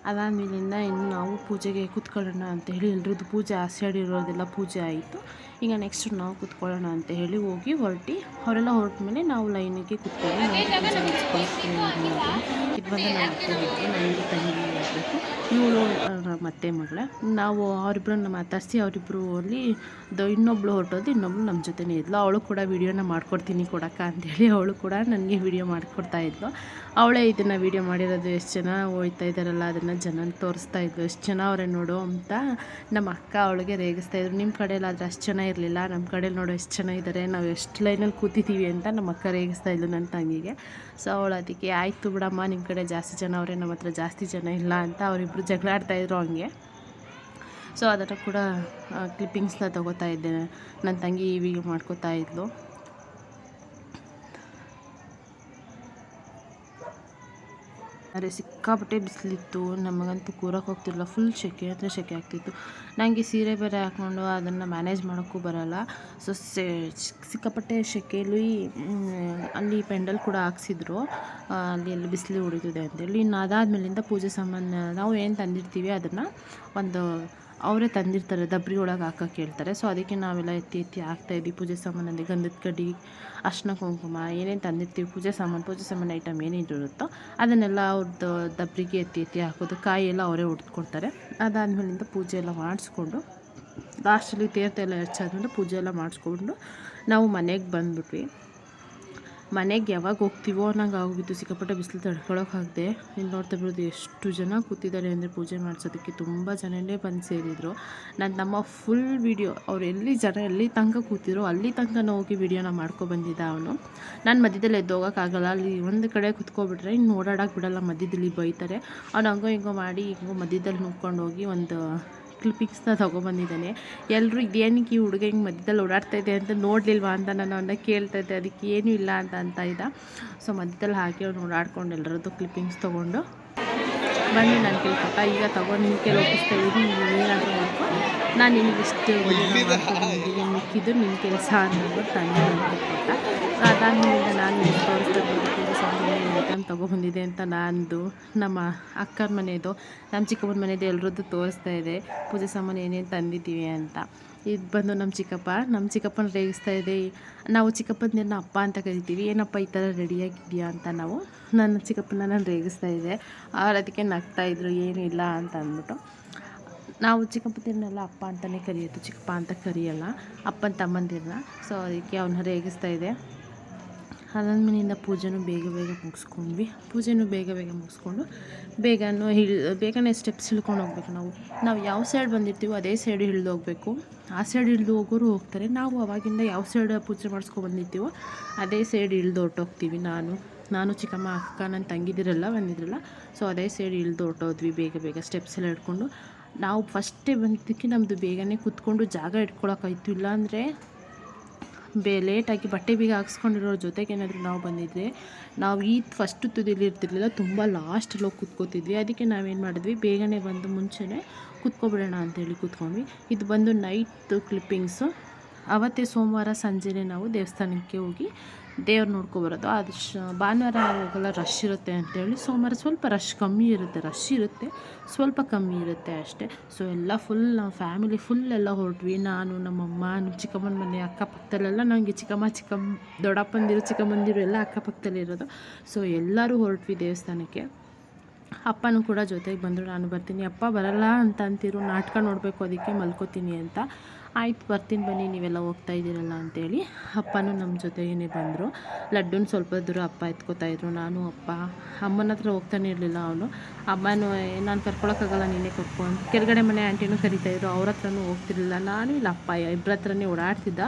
ಅದಾದಮೇಲಿಂದ ಇನ್ನು ನಾವು ಪೂಜೆಗೆ ಕೂತ್ಕೊಳ್ಳೋಣ ಅಂತ ಹೇಳಿ ಎಲ್ರದ್ದು ಪೂಜೆ ಆ ಇರೋದೆಲ್ಲ ಪೂಜೆ ಆಯಿತು. ಈಗ ನೆಕ್ಸ್ಟ್ ನಾವು ಕೂತ್ಕೊಳ್ಳೋಣ ಅಂತ ಹೇಳಿ ಹೋಗಿ ಹೊರಟಿ. ಅವರೆಲ್ಲ ಹೊರಟ ಮೇಲೆ ನಾವು ಲೈನಿಗೆ ಕೂತ್ಕೊಂಡು ನಾವು ಪೂಜೆ ಮುಗಿಸ್ಕೊಂಡು ಇದು ಬಂದು ತಂಗಿ ಆಗಬೇಕು ಇವಳು ನಮ್ಮ ಅತ್ತೆ ಮಗಳ. ನಾವು ಅವರಿಬ್ಬರನ್ನ ಮಾತಾಡಿಸಿ ಅವರಿಬ್ಬರು ಅಲ್ಲಿ ದ, ಇನ್ನೊಬ್ಳು ಹೊರಟೋದು, ಇನ್ನೊಬ್ಳು ನಮ್ಮ ಜೊತೆನೇ ಇದ್ಲು. ಅವಳು ಕೂಡ ವೀಡಿಯೋನ ಮಾಡ್ಕೊಡ್ತೀನಿ ಕೊಡಕ್ಕ ಅಂತೇಳಿ ಅವಳು ಕೂಡ ನನಗೆ ವೀಡಿಯೋ ಮಾಡಿಕೊಡ್ತಾ ಇದ್ಲು. ಅವಳೇ ಇದನ್ನು ವೀಡಿಯೋ ಮಾಡಿರೋದು ಎಷ್ಟು ಜನ ಹೋಯ್ತಾ ಇದ್ದಾರಲ್ಲ, ಅದನ್ನು ಜನ ತೋರಿಸ್ತಾ ಇದ್ಲು. ಎಷ್ಟು ಜನ ಅವರೇ ನೋಡು ಅಂತ ನಮ್ಮ ಅಕ್ಕ ಅವಳಿಗೆ ರೇಗಿಸ್ತಾ ಇದ್ರು. ನಿಮ್ಮ ಕಡೆಯಲ್ಲಿ ಆದರೆ ಅಷ್ಟು ಜನ ಇರಲಿಲ್ಲ. ನಮ್ಮ ಕಡೆಯಲ್ಲಿ ನೋಡು ಎಷ್ಟು ಜನ ಇದ್ದಾರೆ ನಾವು ಎಷ್ಟು ಲೈನಲ್ಲಿ ಕೂತಿದ್ದೀವಿ ಅಂತ ನಮ್ಮ ಅಕ್ಕ ರೇಗಿಸ್ತಾ ಇದ್ಲು ನನ್ನ ತಂಗಿಗೆ. ಸೊ ಅವಳು ಅದಕ್ಕೆ, ಆಯಿತು ಬಿಡಮ್ಮ ನಿಮ್ಮ ಕಡೆ ಜಾಸ್ತಿ ಜನ ಅವರೇ. ನಮ್ಮ ಹತ್ರ ಜಾಸ್ತಿ ಜನ ಇಲ್ಲ. ಅಂತ ಅವರಿಬ್ಬರು ಜಗಳ ಆಡ್ತಾಯಿದ್ರು ಹಂಗೆ. ಸೊ ಅದನ್ನು ಕೂಡ ಕ್ಲಿಪ್ಪಿಂಗ್ಸ್ನ ತಗೋತಾ ಇದ್ದೆ ನನ್ನ ತಂಗಿ ವಿಡಿಯೋ ಮಾಡ್ಕೋತಾ ಇದ್ಲು. ಅರೆ ಸಿಕ್ಕಾಪಟ್ಟೆ ಬಿಸಿಲಿತ್ತು, ನಮಗಂತೂ ಕೂರಕ್ಕೆ ಹೋಗ್ತಿರಲಿಲ್ಲ ಫುಲ್ ಸೆಕೆ ಅಂದರೆ ಸೆಕೆ ಆಗ್ತಿತ್ತು. ನನಗೆ ಸೀರೆ ಬೇರೆ ಹಾಕ್ಕೊಂಡು ಅದನ್ನು ಮ್ಯಾನೇಜ್ ಮಾಡೋಕ್ಕೂ ಬರೋಲ್ಲ. ಸೊ, ಸಿಕ್ಕಾಪಟ್ಟೆ ಸೆಕೆಯಲ್ಲಿ ಅಲ್ಲಿ ಪೆಂಡಲ್ ಕೂಡ ಹಾಕ್ಸಿದ್ರು. ಅಲ್ಲಿ ಎಲ್ಲಿ ಬಿಸಿಲು ಹೊಡಿತಿದೆ ಅಂತೇಳಿ ಇನ್ನು ಅದಾದಮೇಲಿಂದ ಪೂಜೆ ಸಾಮಾನು ನಾವು ಏನು ತಂದಿರ್ತೀವಿ ಅದನ್ನು ಒಂದು ಅವರೇ ತಂದಿರ್ತಾರೆ, ದಬ್ರಿ ಒಳಗೆ ಹಾಕಕ್ಕೆ ಹೇಳ್ತಾರೆ. ಸೊ ಅದಕ್ಕೆ ನಾವೆಲ್ಲ ಎತ್ತಿ ಎತ್ತಿ ಹಾಕ್ತಾಯಿದ್ವಿ ಪೂಜೆ ಸಾಮಾನಲ್ಲಿ ಗಂಧದ ಕಡ್ಡಿ ಅರ್ಶಿನ ಕುಂಕುಮ, ಏನೇನು ತಂದಿರ್ತೀವಿ, ಪೂಜೆ ಸಾಮಾನು ಪೂಜೆ ಸಾಮಾನು ಐಟಮ್ ಏನೇನು ಇರುತ್ತೋ ಅದನ್ನೆಲ್ಲ ಅವ್ರದ್ದು ದಬ್ರಿಗೆ ಎತ್ತಿ ಎತ್ತಿ ಹಾಕೋದು. ಕಾಯಿ ಎಲ್ಲ ಅವರೇ ಹೊಡ್ಕೊಡ್ತಾರೆ ಅದಾದಮೇಲಿಂದ ಪೂಜೆ ಎಲ್ಲ ಮಾಡಿಸ್ಕೊಂಡು ಲಾಸ್ಟಲ್ಲಿ ತೀರ್ಥ ಎಲ್ಲ ಹೆಚ್ಚಾದ್ಮೇಲೆ ಪೂಜೆ ಎಲ್ಲ ಮಾಡಿಸ್ಕೊಂಡು ನಾವು ಮನೆಗೆ ಬಂದ್ಬಿಟ್ವಿ. ಮನೆಗೆ ಯಾವಾಗ ಹೋಗ್ತೀವೋ ಅನ್ನಂಗೆ ಆಗೋಗಿತ್ತು. ಸಿಕ್ಕಾಪಟ್ಟೆ ಬಿಸಿಲು ತಡ್ಕೊಳೋಕ್ಕಾಗದೆ ಇಲ್ಲಿ ನೋಡ್ತಾ ಇರೋದು ಎಷ್ಟು ಜನ ಕೂತಿದ್ದಾರೆ ಅಂದರೆ ಪೂಜೆ ಮಾಡಿಸೋದಕ್ಕೆ ತುಂಬ ಜನನೇ ಬಂದು ಸೇರಿದರು. ನನ್ನ ನಮ್ಮ ಫುಲ್ ವೀಡಿಯೋ ಅವ್ರು ಎಲ್ಲಿ ಜನ, ಎಲ್ಲಿ ತನಕ ಕೂತಿರೋ ಅಲ್ಲಿ ತನಕ ಹೋಗಿ ವೀಡಿಯೋನ ಮಾಡ್ಕೊಬಂದಿದ್ದ ಅವನು. ನಾನು ಮಧ್ಯದಲ್ಲಿ ಎದ್ದೋಗೋಕ್ಕಾಗಲ್ಲ ಅಲ್ಲಿ ಒಂದು ಕಡೆ ಕುತ್ಕೊಬಿಟ್ರೆ ಇನ್ನು ಓಡಾಡೋಕೆ ಬಿಡಲ್ಲ, ಮಧ್ಯದಲ್ಲಿ ಬೈತಾರೆ. ಅವ್ನು ಹಂಗೋ ಹಿಂಗೋ ಮಾಡಿ ಹಿಂಗೋ ಮಧ್ಯದಲ್ಲಿ ನುಗ್ಕೊಂಡು ಹೋಗಿ ಒಂದು ಕ್ಲಿಪ್ಪಿಂಗ್ಸ್ನ ತೊಗೊಬಂದಿದ್ದಾನೆ. ಎಲ್ಲರೂ ಇದೇನಕ್ಕೆ ಈ ಹುಡುಗ ಹಿಂಗೆ ಮಧ್ಯದಲ್ಲಿ ಓಡಾಡ್ತಾ ಇದೆ ಅಂತ ನೋಡಲಿಲ್ವಾ ಅಂತ ನಾನು ಅವನ್ನ ಕೇಳ್ತಾ ಇದ್ದೆ. ಅದಕ್ಕೆ ಏನೂ ಇಲ್ಲ ಅಂತ ಅಂತ ಇದ್ದ. ಸೊ ಮಧ್ಯದಲ್ಲಿ ಹಾಕಿ ಅವ್ನು ಓಡಾಡ್ಕೊಂಡು ಎಲ್ಲರದ್ದು ಕ್ಲಿಪ್ಪಿಂಗ್ಸ್ ತೊಗೊಂಡು ಬನ್ನಿ ನಾನು ಕೇಳ್ಕೊಟ್ಟ ಈಗ ತಗೊಂಡು ನಿನ್ನ ಕೇಳಿ ಒಪ್ಪಿಸ್ತಾ ಇದ್ದೀನಿ. ನೀವು ಏನಾದರೂ ಮಾಡ್ಕೊ. ನಾನು ನಿನಗೆ ಇಷ್ಟು ಮಾಡ್ಕೊಂಡಿದ್ದೀನಿ ಮಿಕ್ಕಿದ್ದು ನಿಮ್ಮ ಕೆಲಸ ಅಂದ್ಬಿಟ್ಟು ನಾನು ನನಗೆ ಕೊಟ್ಟ. ಅದಾದಮೇಲಿಂದ ನಾನು ನಿಮ್ಗೆ ತೋರಿಸ್ತಾ ಐಟಮ್ ತೊಗೊಬಂದಿದೆ ಅಂತ ನಂದು ನಮ್ಮ ಅಕ್ಕನ ಮನೆಯದು ನಮ್ಮ ಚಿಕ್ಕಪ್ಪನ ಮನೆಯದು ಎಲ್ಲರದ್ದು ತೋರಿಸ್ತಾ ಇದೆ. ಪೂಜೆ ಸಾಮಾನು ಏನೇನು ತಂದಿದ್ದೀವಿ ಅಂತ. ಇದು ಬಂದು ನಮ್ಮ ಚಿಕ್ಕಪ್ಪ, ನಮ್ಮ ಚಿಕ್ಕಪ್ಪನ ರೇಗಿಸ್ತಾ ಇದೆ. ನಾವು ಚಿಕ್ಕಪ್ಪನ ಅಪ್ಪ ಅಂತ ಕರಿತೀವಿ. ಏನಪ್ಪ ಈ ಥರ ರೆಡಿಯಾಗಿದೆಯಾ ಅಂತ ನಾವು ನನ್ನ ಚಿಕ್ಕಪ್ಪನ ನಾನು ರೇಗಿಸ್ತಾ ಇದ್ದೆ ಅವ್ರು ಅದಕ್ಕೆ ನಗ್ತಾ ಇದ್ರು ಏನಿಲ್ಲ ಅಂತ ಅಂದ್ಬಿಟ್ಟು. ನಾವು ಚಿಕ್ಕಪ್ಪದಿರನ್ನೆಲ್ಲ ಅಪ್ಪ ಅಂತಲೇ ಕರೆಯೋದು, ಚಿಕ್ಕಪ್ಪ ಅಂತ ಕರೆಯಲ್ಲ, ಅಪ್ಪನ ತಮ್ಮಂದಿರನ್ನ. ಸೊ ಅದಕ್ಕೆ ಅವನ್ನ ರೇಗಿಸ್ತಾ ಇದೆ. ಅದಾದ್ಮೇಲಿಂದ ಪೂಜೆನೂ ಬೇಗ ಬೇಗ ಮುಗಿಸ್ಕೊಂಡ್ವಿ. ಪೂಜೆನೂ ಬೇಗ ಬೇಗ ಮುಗಿಸ್ಕೊಂಡು ಬೇಗನೂ ಇಳ್ ಬೇಗನೆ ಸ್ಟೆಪ್ಸ್ ಇಳ್ಕೊಂಡು ಹೋಗ್ಬೇಕು ನಾವು. ನಾವು ಯಾವ ಸೈಡ್ ಬಂದಿರ್ತೀವೋ ಅದೇ ಸೈಡ್ ಇಳಿದು ಹೋಗಬೇಕು. ಆ ಸೈಡ್ ಇಳಿದು ಹೋಗೋರು ಹೋಗ್ತಾರೆ. ನಾವು ಅವಾಗಿಂದ ಯಾವ ಸೈಡ್ ಪೂಜೆ ಮಾಡಿಸ್ಕೊಂಡು ಬಂದಿರ್ತೀವೋ ಅದೇ ಸೈಡ್ ಇಳಿದು ಹೊರ್ಟೋಗ್ತೀವಿ ನಾನು. ನಾನು ಚಿಕ್ಕಮ್ಮ, ಅಕ್ಕ ನನ್ನ ತಂಗಿದಿರಲ್ಲ ಬಂದಿದ್ರಲ್ಲ ಸೊ ಅದೇ ಸೈಡ್ ಇಳಿದು ಹೊಟ್ಟೋದ್ವಿ ಬೇಗ ಬೇಗ ಸ್ಟೆಪ್ಸ್ ಎಲ್ಲ ಹಿಡ್ಕೊಂಡು. ನಾವು ಫಸ್ಟೇ ಬಂದಿದ್ದಕ್ಕೆ ನಮ್ಮದು ಬೇಗನೆ ಕೂತ್ಕೊಂಡು ಜಾಗ ಇಟ್ಕೊಳಕ್ಕಾಯ್ತು ಇಲ್ಲಾಂದರೆ ಬೇ ಲೇಟಾಗಿ ಬಟ್ಟೆ ಬೀಗ ಹಾಕ್ಸ್ಕೊಂಡಿರೋ ಜೊತೆಗೆ ಏನಾದರೂ ನಾವು ಬಂದಿದ್ವಿ ನಾವು ಈ ಫಸ್ಟ್ ತುದಿಲಿ ಇರ್ತಿರ್ಲಿಲ್ಲ, ತುಂಬ ಲಾಸ್ಟಲ್ಲಿ ಹೋಗಿ ಕೂತ್ಕೋತಿದ್ವಿ. ಅದಕ್ಕೆ ನಾವೇನು ಮಾಡಿದ್ವಿ, ಬೇಗನೆ ಬಂದು ಮುಂಚೆನೇ ಕೂತ್ಕೊಬಿಡೋಣ ಅಂತೇಳಿ ಕೂತ್ಕೊಂಡ್ವಿ. ಇದು ಬಂದು ನೈಟ್ ಕ್ಲಿಪ್ಪಿಂಗ್ಸು ಅವತ್ತೇ ಸೋಮವಾರ ಸಂಜೆನೇ ನಾವು ದೇವಸ್ಥಾನಕ್ಕೆ ಹೋಗಿ ದೇವ್ರು ನೋಡ್ಕೊಬರೋದು. ಅದು ಶ, ಭಾನುವಾರ ಹೋಗಲ್ಲ ರಶ್ ಇರುತ್ತೆ ಅಂತೇಳಿ ಸೋಮವಾರ ಸ್ವಲ್ಪ ರಶ್ ಕಮ್ಮಿ ಇರುತ್ತೆ ರಶ್ ಇರುತ್ತೆ, ಸ್ವಲ್ಪ ಕಮ್ಮಿ ಇರುತ್ತೆ ಅಷ್ಟೇ. ಸೊ ಎಲ್ಲ ಫುಲ್ ನಾವು ಫ್ಯಾಮಿಲಿ ಫುಲ್ ಎಲ್ಲ ಹೊರಟ್ವಿ. ನಾನು, ನಮ್ಮಮ್ಮ, ನಮ್ಮ ಚಿಕ್ಕಮ್ಮನ ಮನೆ, ಅಕ್ಕಪಕ್ಕದಲ್ಲೆಲ್ಲ ನನಗೆ ಚಿಕ್ಕಮ್ಮ ಚಿಕ್ಕಮ್ಮ ದೊಡ್ಡಪ್ಪಂದಿರು, ಚಿಕ್ಕಮ್ಮಂದಿರು ಎಲ್ಲ ಅಕ್ಕಪಕ್ಕದಲ್ಲಿರೋದು ಸೊ ಎಲ್ಲರೂ ಹೊರಟ್ವಿ ದೇವಸ್ಥಾನಕ್ಕೆ. ಅಪ್ಪನೂ ಕೂಡ ಜೊತೆಗೆ ಬಂದರು. ನಾನು ಬರ್ತೀನಿ. ಅಪ್ಪ ಬರಲ್ಲ ಅಂತ ಅಂತೀರು. ನಾಟಕ ನೋಡಬೇಕು, ಅದಕ್ಕೆ ಮಲ್ಕೋತೀನಿ ಅಂತ. ಆಯ್ತು, ಬರ್ತೀನಿ ಬನ್ನಿ, ನೀವೆಲ್ಲ ಹೋಗ್ತಾ ಇದ್ದೀರಲ್ಲ ಅಂತೇಳಿ ಅಪ್ಪನೂ ನಮ್ಮ ಜೊತೆಗೇ ಬಂದರು. ಲಡ್ಡುನ ಸ್ವಲ್ಪ ದೂರ ಅಪ್ಪ ಎತ್ಕೋತಾಯಿದ್ರು ನಾನು ಅಪ್ಪ. ಅಮ್ಮನ ಹತ್ರ ಹೋಗ್ತಾನೆ ಇರಲಿಲ್ಲ ಅವನು. ಅಮ್ಮನೂ ನಾನು ಕರ್ಕೊಳಕ್ಕಾಗಲ್ಲ, ನೀನೇ ಕರ್ಕೊಂಡು ಕೆಳಗಡೆ ಮನೆ ಆಂಟಿನೂ ಕರಿತಾಯಿದ್ರು ಅವ್ರ ಹತ್ರನೂ ಹೋಗ್ತಿರ್ಲಿಲ್ಲ. ನಾನು ಇಲ್ಲ, ಅಪ್ಪ ಇಬ್ಬರ ಹತ್ರನೇ ಓಡಾಡ್ತಿದ್ದ.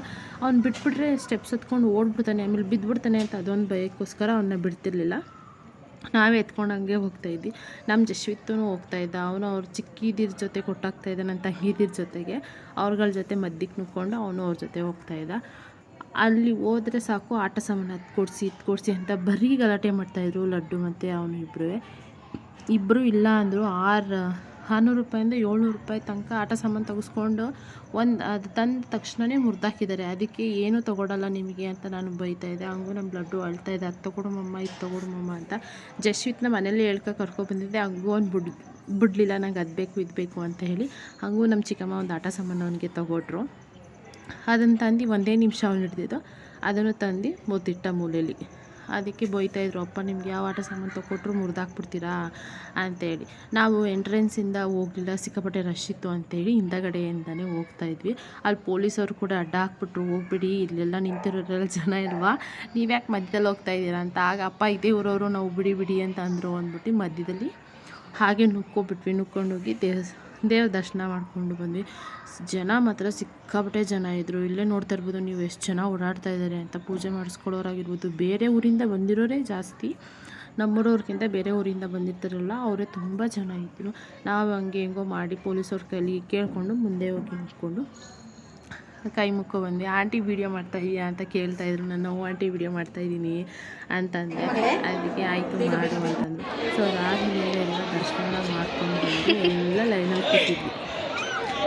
ಅವ್ನು ಬಿಟ್ಬಿಟ್ರೆ ಸ್ಟೆಪ್ಸ್ ಹತ್ಕೊಂಡು ಓಡ್ಬಿಡ್ತಾನೆ, ಆಮೇಲೆ ಬಿದ್ದುಬಿಡ್ತಾನೆ ಅಂತ ಅದೊಂದು ಭಯಕ್ಕೋಸ್ಕರ ಅವನ್ನ ಬಿಡ್ತಿರ್ಲಿಲ್ಲ. ನಾವೇ ಎತ್ಕೊಂಡು ಹಂಗೆ ಹೋಗ್ತಾಯಿದ್ವಿ ನಮ್ಮ ಜಶ್ವಿತ್ತೂ ಹೋಗ್ತಾಯಿದ್ದ ಅವನು ಅವ್ರ ಚಿಕ್ಕಿದಿರ ಜೊತೆ ಕೊಟ್ಟಾಗ್ತಾಯಿದ್ದ ನನ್ನ ತಂಗಿದಿರ ಜೊತೆಗೆ. ಅವ್ರಗಳ ಜೊತೆ ಮದ್ದಿಗೆ ನುಕ್ಕೊಂಡು ಅವನು ಅವ್ರ ಜೊತೆ ಹೋಗ್ತಾಯಿದ್ದ ಅಲ್ಲಿ ಹೋದರೆ ಸಾಕು ಆಟ ಸಾಮಾನು ಅದು ಕೊಡಿಸಿ, ಇದು ಕೊಡಿಸಿ ಅಂತ ಬರೀ ಗಲಾಟೆ ಮಾಡ್ತಾಯಿದ್ರು ಲಡ್ಡು ಮತ್ತು ಅವನು ಇಬ್ಬರು ಇಬ್ಬರು ಇಲ್ಲ ಅಂದರು ಆರು ಆರುನೂರು ರೂಪಾಯಿಂದ ಏಳ್ನೂರು ರೂಪಾಯಿ ತನಕ ಆಟ ಸಾಮಾನು ತೆಗೆಸ್ಕೊಂಡು ಒಂದು ಅದು ತಂದ ತಕ್ಷಣವೇ ಮುರಿದಾಕಿದ್ದಾರೆ. ಅದಕ್ಕೆ ಏನೂ ತೊಗೊಡಲ್ಲ ನಿಮಗೆ ಅಂತ ನಾನು ಬೈತಾ ಇದ್ದೆ. ಹಂಗೂ ನಮ್ಮ ಲಡ್ಡು ಅಳ್ತಾ ಇದೆ. ಅದು ತೊಗೊಡು ಮಮ್ಮ, ಇದು ತೊಗೊಡು ಮಮ್ಮ ಅಂತ ಜಶ್ವಿತ್ನ ಮನೇಲಿ ಹೇಳ್ಕೊ ಕರ್ಕೊಬಂದಿದ್ದೆ ಹಂಗೂ ಅವ್ನು ಬಿಡ್, ಬಿಡಲಿಲ್ಲ. ನಂಗೆ ಅದು ಬೇಕು, ಇದು ಬೇಕು ಅಂತ ಹೇಳಿ ಹಂಗೂ ನಮ್ಮ ಚಿಕ್ಕಮ್ಮ ಒಂದು ಆಟ ಸಾಮಾನು ಅವನಿಗೆ ತೊಗೊಟ್ರು. ಅದನ್ನು ತಂದು ಒಂದೇ ನಿಮಿಷ ಅವ್ನು ಹಿಡ್ದಿದ್ದು. ಅದನ್ನು ತಂದು ಮುದ್ದಿಟ್ಟ ಮೂಲೆಯಲ್ಲಿ. ಅದಕ್ಕೆ ಬೈತಾಯಿದ್ರು ಅಪ್ಪ, ನಿಮ್ಗೆ ಯಾವ ಆಟ ಸಾಮಾನು ತೊಗೊಟ್ರು ಮುರಿದಾಕ್ಬಿಡ್ತೀರಾ? ಅಂತೇಳಿ. ನಾವು ಎಂಟ್ರೆನ್ಸಿಂದ ಹೋಗಲಿಲ್ಲ, ಸಿಕ್ಕಾಪಟ್ಟೆ ರಶ್ ಇತ್ತು ಅಂತೇಳಿ ಹಿಂದಗಡೆಯಿಂದನೇ ಹೋಗ್ತಾ ಇದ್ವಿ. ಅಲ್ಲಿ ಪೊಲೀಸರು ಕೂಡ ಅಡ್ಡ ಹಾಕ್ಬಿಟ್ರು, ಹೋಗ್ಬಿಡಿ, ಇಲ್ಲೆಲ್ಲ ನಿಂತಿರೋರೆಲ್ಲ ಜನ ಇಲ್ವಾ? ನೀವ್ಯಾಕೆ ಮಧ್ಯದಲ್ಲಿ ಹೋಗ್ತಾ ಇದ್ದೀರಾ? ಅಂತ. ಆಗ, ಅಪ್ಪ, ಇದೇ ಊರವರು, ನಾವು ಬಿಡಿ ಬಿಡಿ ಅಂತ ಅಂದರು ಅಂದ್ಬಿಟ್ಟು ಮಧ್ಯದಲ್ಲಿ ಹಾಗೆ ನುಕ್ಕೊಬಿಟ್ವಿ ನುಕ್ಕೊಂಡೋಗಿ ದೇವ ದೇವ್ರ ದರ್ಶನ ಮಾಡ್ಕೊಂಡು ಬಂದ್ವಿ. ಜನ ಮಾತ್ರ ಸಿಕ್ಕಾಪಟ್ಟೆ ಜನ ಇದ್ದರು ಇಲ್ಲೇ ನೋಡ್ತಾ ಇರ್ಬೋದು ನೀವು ಎಷ್ಟು ಜನ ಓಡಾಡ್ತಾ ಇದ್ದಾರೆ ಅಂತ ಪೂಜೆ ಮಾಡಿಸ್ಕೊಳ್ಳೋರಾಗಿರ್ಬೋದು. ಬೇರೆ ಊರಿಂದ ಬಂದಿರೋರೇ ಜಾಸ್ತಿ. ನಮ್ಮೂರವ್ರಿಗಿಂತ ಬೇರೆ ಊರಿಂದ ಬಂದಿರ್ತಾರಲ್ಲ, ಅವರೇ ತುಂಬ ಜನ ಇದ್ದರು ನಾವು ಹಂಗೆ ಹೆಂಗೋ ಮಾಡಿ ಪೊಲೀಸವ್ರ ಕೈಲಿ ಕೇಳಿಕೊಂಡು ಮುಂದೆ ಹೋಗಿ ನಿಂತ್ಕೊಂಡು ಕೈ ಮುಕ್ಕೊ ಬಂದೆ ಆಂಟಿ ವೀಡಿಯೋ ಮಾಡ್ತಾ ಇದೀಯಾ? ಅಂತ ಕೇಳ್ತಾ ಇದ್ರು ನಾನು "ಹ್ಞೂ ಆಂಟಿ ವೀಡಿಯೋ ಮಾಡ್ತಾ ಇದ್ದೀನಿ. ಅಂತಂದೆ. ಅದಕ್ಕೆ ಆಯಿತು, ಮಾಡು ಅಂತಂದರು. ಸೊ ಅದಾದಮೇಲೆ ಎಲ್ಲ ದರ್ಶನ ಮಾಡ್ಕೊಂಡು ಲೈನಲ್ಲಿ ಕೂತಿದ್ವಿ.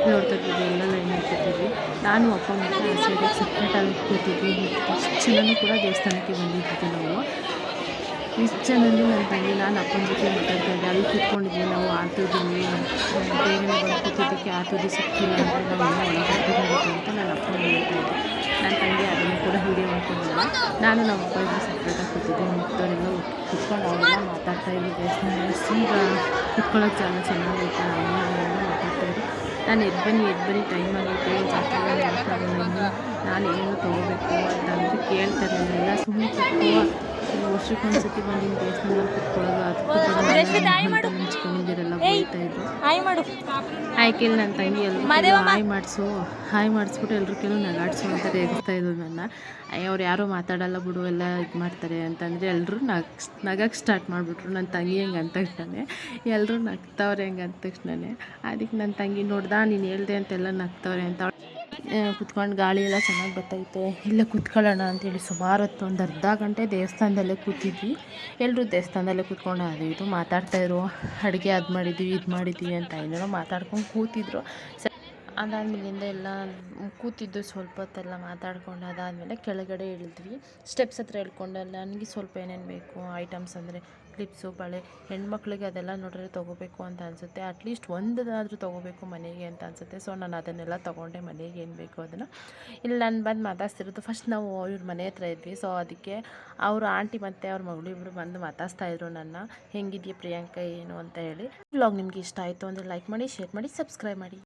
ನೋಡ್ತಾ ಇದ್ವಿ, ಎಲ್ಲ ಲೈನ್ ಕೂತಿದ್ವಿ. ನಾನು, ಅಪ್ಪ, ಮತ್ತು ಆ ಸೈಡಿಗೆ ಸಪ್ರೇಟಾಗಿ ಕೂತಿದ್ವಿ. ಜನನೂ ಕೂಡ ದೇವಸ್ಥಾನಕ್ಕೆ ಬಂದಿದ್ವಿ ನಾವು. ಇಷ್ಟು ಜನರು ನನ್ನ ತಂಗಿ, ನಾನು ಅಪ್ಪನ ಜೊತೆ ಮಾತಾಡ್ತಾ ಇದ್ದೆ. ಅಲ್ಲಿ ಕೂತ್ಕೊಂಡಿದ್ವಿ ನಾವು ಆತುದಿವಿ ಬೇಗನೆ ಬಂದು ಕೂತಿದ್ದಕ್ಕೆ ಆತುದಿ ಸಿಕ್ಕಿಲ್ಲ ಅಂದರೆ ನಾವು ಒಳಗೆ ಅಂತ ನನ್ನ ಅಪ್ಪನ ಹೇಳ್ತಾ ಇದ್ದೆ. ನನ್ನ ತಂಗಿ ಅದನ್ನು ಕೂಡ ನಾನು ನಮ್ಮ ಇಬ್ಬರು ಸಪ್ರೇಟಾಗಿ ಕೂತಿದ್ದೆ ಮಿಕ್ಕವರೆಲ್ಲ ಕುತ್ಕೊಂಡು ಅವರೆಲ್ಲ ಮಾತಾಡ್ತಾ ಇದ್ವಿ ದೇವಸ್ಥಾನ ಈಗ ಕುತ್ಕೊಳ್ಳೋಕೆ ಜಾಗ ಚೆನ್ನಾಗಿರುತ್ತೆ ಅಮ್ಮ ಎಲ್ಲ ಮಾತಾಡ್ತಾ ಇದ್ದೆ ನಾನು ಎದ್ದು ಬನ್ನಿ ಎದ್ದು ಬನ್ನಿ ಟೈಮ್ ಆಗುತ್ತೆ ಜಾತ್ರೆ ನಾನು ಏನು ತೊಗೋಬೇಕು ಅಂತ ಅಂದರೆ ಕೇಳ್ತಾ ಇರಲಿಲ್ಲ. ಎಲ್ಲ ಸುಮ್ಮನೆ ವರ್ಷಕ್ಕೊಂದ್ಸತಿ ಬಂದು ದೇವಸ್ಥಾನದಲ್ಲಿ ಕುತ್ಕೊಳ್ಳೋದು ಅದಕ್ಕೂ ಹಂಚ್ಕೊಂಡಿದ್ದೀರಲ್ಲ ಹಾಯ್ ಆಯ್ಕೆಲ್ಲಿ ನನ್ನ ತಂಗಿ ಎಲ್ಲರೂ ಹಾಯ್ ಮಾಡಿಸು. ಹಾಯ್ ಮಾಡಿಸ್ಬಿಟ್ಟು ಎಲ್ಲರೂ ಕೆಲವು ನಗಾಡ್ಸು ಅಂತ ರೇಗಿಸ್ತಾ ಇದ್ರು ನನ್ನ. ಅಯ್ಯ ಅವ್ರು ಯಾರೂ ಮಾತಾಡಲ್ಲ ಬಿಡು ಎಲ್ಲ ಇದು ಮಾಡ್ತಾರೆ ಅಂತಂದರೆ ಎಲ್ಲರೂ ನಗ್ ನಗಕ್ಕೆ ಸ್ಟಾರ್ಟ್ ಮಾಡಿಬಿಟ್ರು. ನನ್ನ ತಂಗಿ ಹೆಂಗೆ ಅಂದ ತಕ್ಷಣ ಎಲ್ಲರೂ ನಗ್ತವ್ರೆ ಹೆಂಗೆ ಅಂದ ತಕ್ಷಣನೇ. ಅದಕ್ಕೆ ನನ್ನ ತಂಗಿ ನೋಡ್ದಾ ನೀನು ಹೇಳ್ದೆ ಅಂತೆಲ್ಲ ನಗ್ತವ್ರೆ ಅಂತ. ಕುತ್ಕೊಂಡು ಗಾಳಿ ಎಲ್ಲ ಚೆನ್ನಾಗಿ ಬರ್ತೈತೆ ಇಲ್ಲೇ ಕೂತ್ಕೊಳ್ಳೋಣ ಅಂತೇಳಿ ಸುಮಾರು ಹೊತ್ತು ಒಂದು ಅರ್ಧ ಗಂಟೆ ದೇವಸ್ಥಾನದಲ್ಲೇ ಕೂತಿದ್ವಿ. ಎಲ್ಲರೂ ದೇವಸ್ಥಾನದಲ್ಲೇ ಕೂತ್ಕೊಂಡು ಅದು ಇದು ಮಾತಾಡ್ತಾಯಿದ್ರು ಅಡುಗೆ ಅದು ಮಾಡಿದ್ವಿ, ಇದು ಮಾಡಿದ್ವಿ ಅಂತ ಏನೇನೋ ಮಾತಾಡ್ಕೊಂಡು ಕೂತಿದ್ರು. ಸ ಅದಾದ್ಮೇಲಿಂದ ಎಲ್ಲ ಕೂತಿದ್ದು ಸ್ವಲ್ಪ ಹೊತ್ತೆಲ್ಲ ಮಾತಾಡ್ಕೊಂಡು ಅದಾದಮೇಲೆ ಕೆಳಗಡೆ ಇಳಿದ್ವಿ. ಸ್ಟೆಪ್ಸ್ ಹತ್ರ ಇಳ್ಕೊಂಡು ನನಗೆ ಸ್ವಲ್ಪ ಏನೇನು ಬೇಕು ಐಟಮ್ಸ್ ಅಂದರೆ ಕ್ಲಿಪ್ಸು ಬಳೆ, ಹೆಣ್ಮಕ್ಳಿಗೆ ಅದೆಲ್ಲ ನೋಡಿದ್ರೆ ತೊಗೋಬೇಕು ಅಂತ ಅನಿಸುತ್ತೆ. ಅಟ್ಲೀಸ್ಟ್ ಒಂದಾದರೂ ತೊಗೋಬೇಕು ಮನೆಗೆ ಅಂತ ಅನಿಸುತ್ತೆ. ಸೊ ನಾನು ಅದನ್ನೆಲ್ಲ ತೊಗೊಂಡೆ. ಮನೆಗೆ ಏನು ಬೇಕು ಅದನ್ನು. ಇಲ್ಲಿ ನಾನು ಬಂದು ಮಾತಾಡ್ತಿರೋದು ಫಸ್ಟ್ ನಾವು ಇವ್ರ ಮನೆ ಹತ್ರ ಇದ್ವಿ. ಸೊ ಅದಕ್ಕೆ ಅವ್ರ ಆಂಟಿ ಮತ್ತು ಅವ್ರ ಮಗಳು ಇಬ್ಬರು ಬಂದು ಮಾತಾಡ್ತಾ ಇದ್ರು ನನ್ನ. ಹೆಂಗಿದೆಯಾ ಪ್ರಿಯಾಂಕ, ಏನು ಅಂತ ಹೇಳಿ. ಬ್ಲಾಗ್ ನಿಮ್ಗೆ ಇಷ್ಟ ಆಯಿತು ಅಂದರೆ ಲೈಕ್ ಮಾಡಿ ಶೇರ್ ಮಾಡಿ ಸಬ್ಸ್ಕ್ರೈಬ್ ಮಾಡಿ.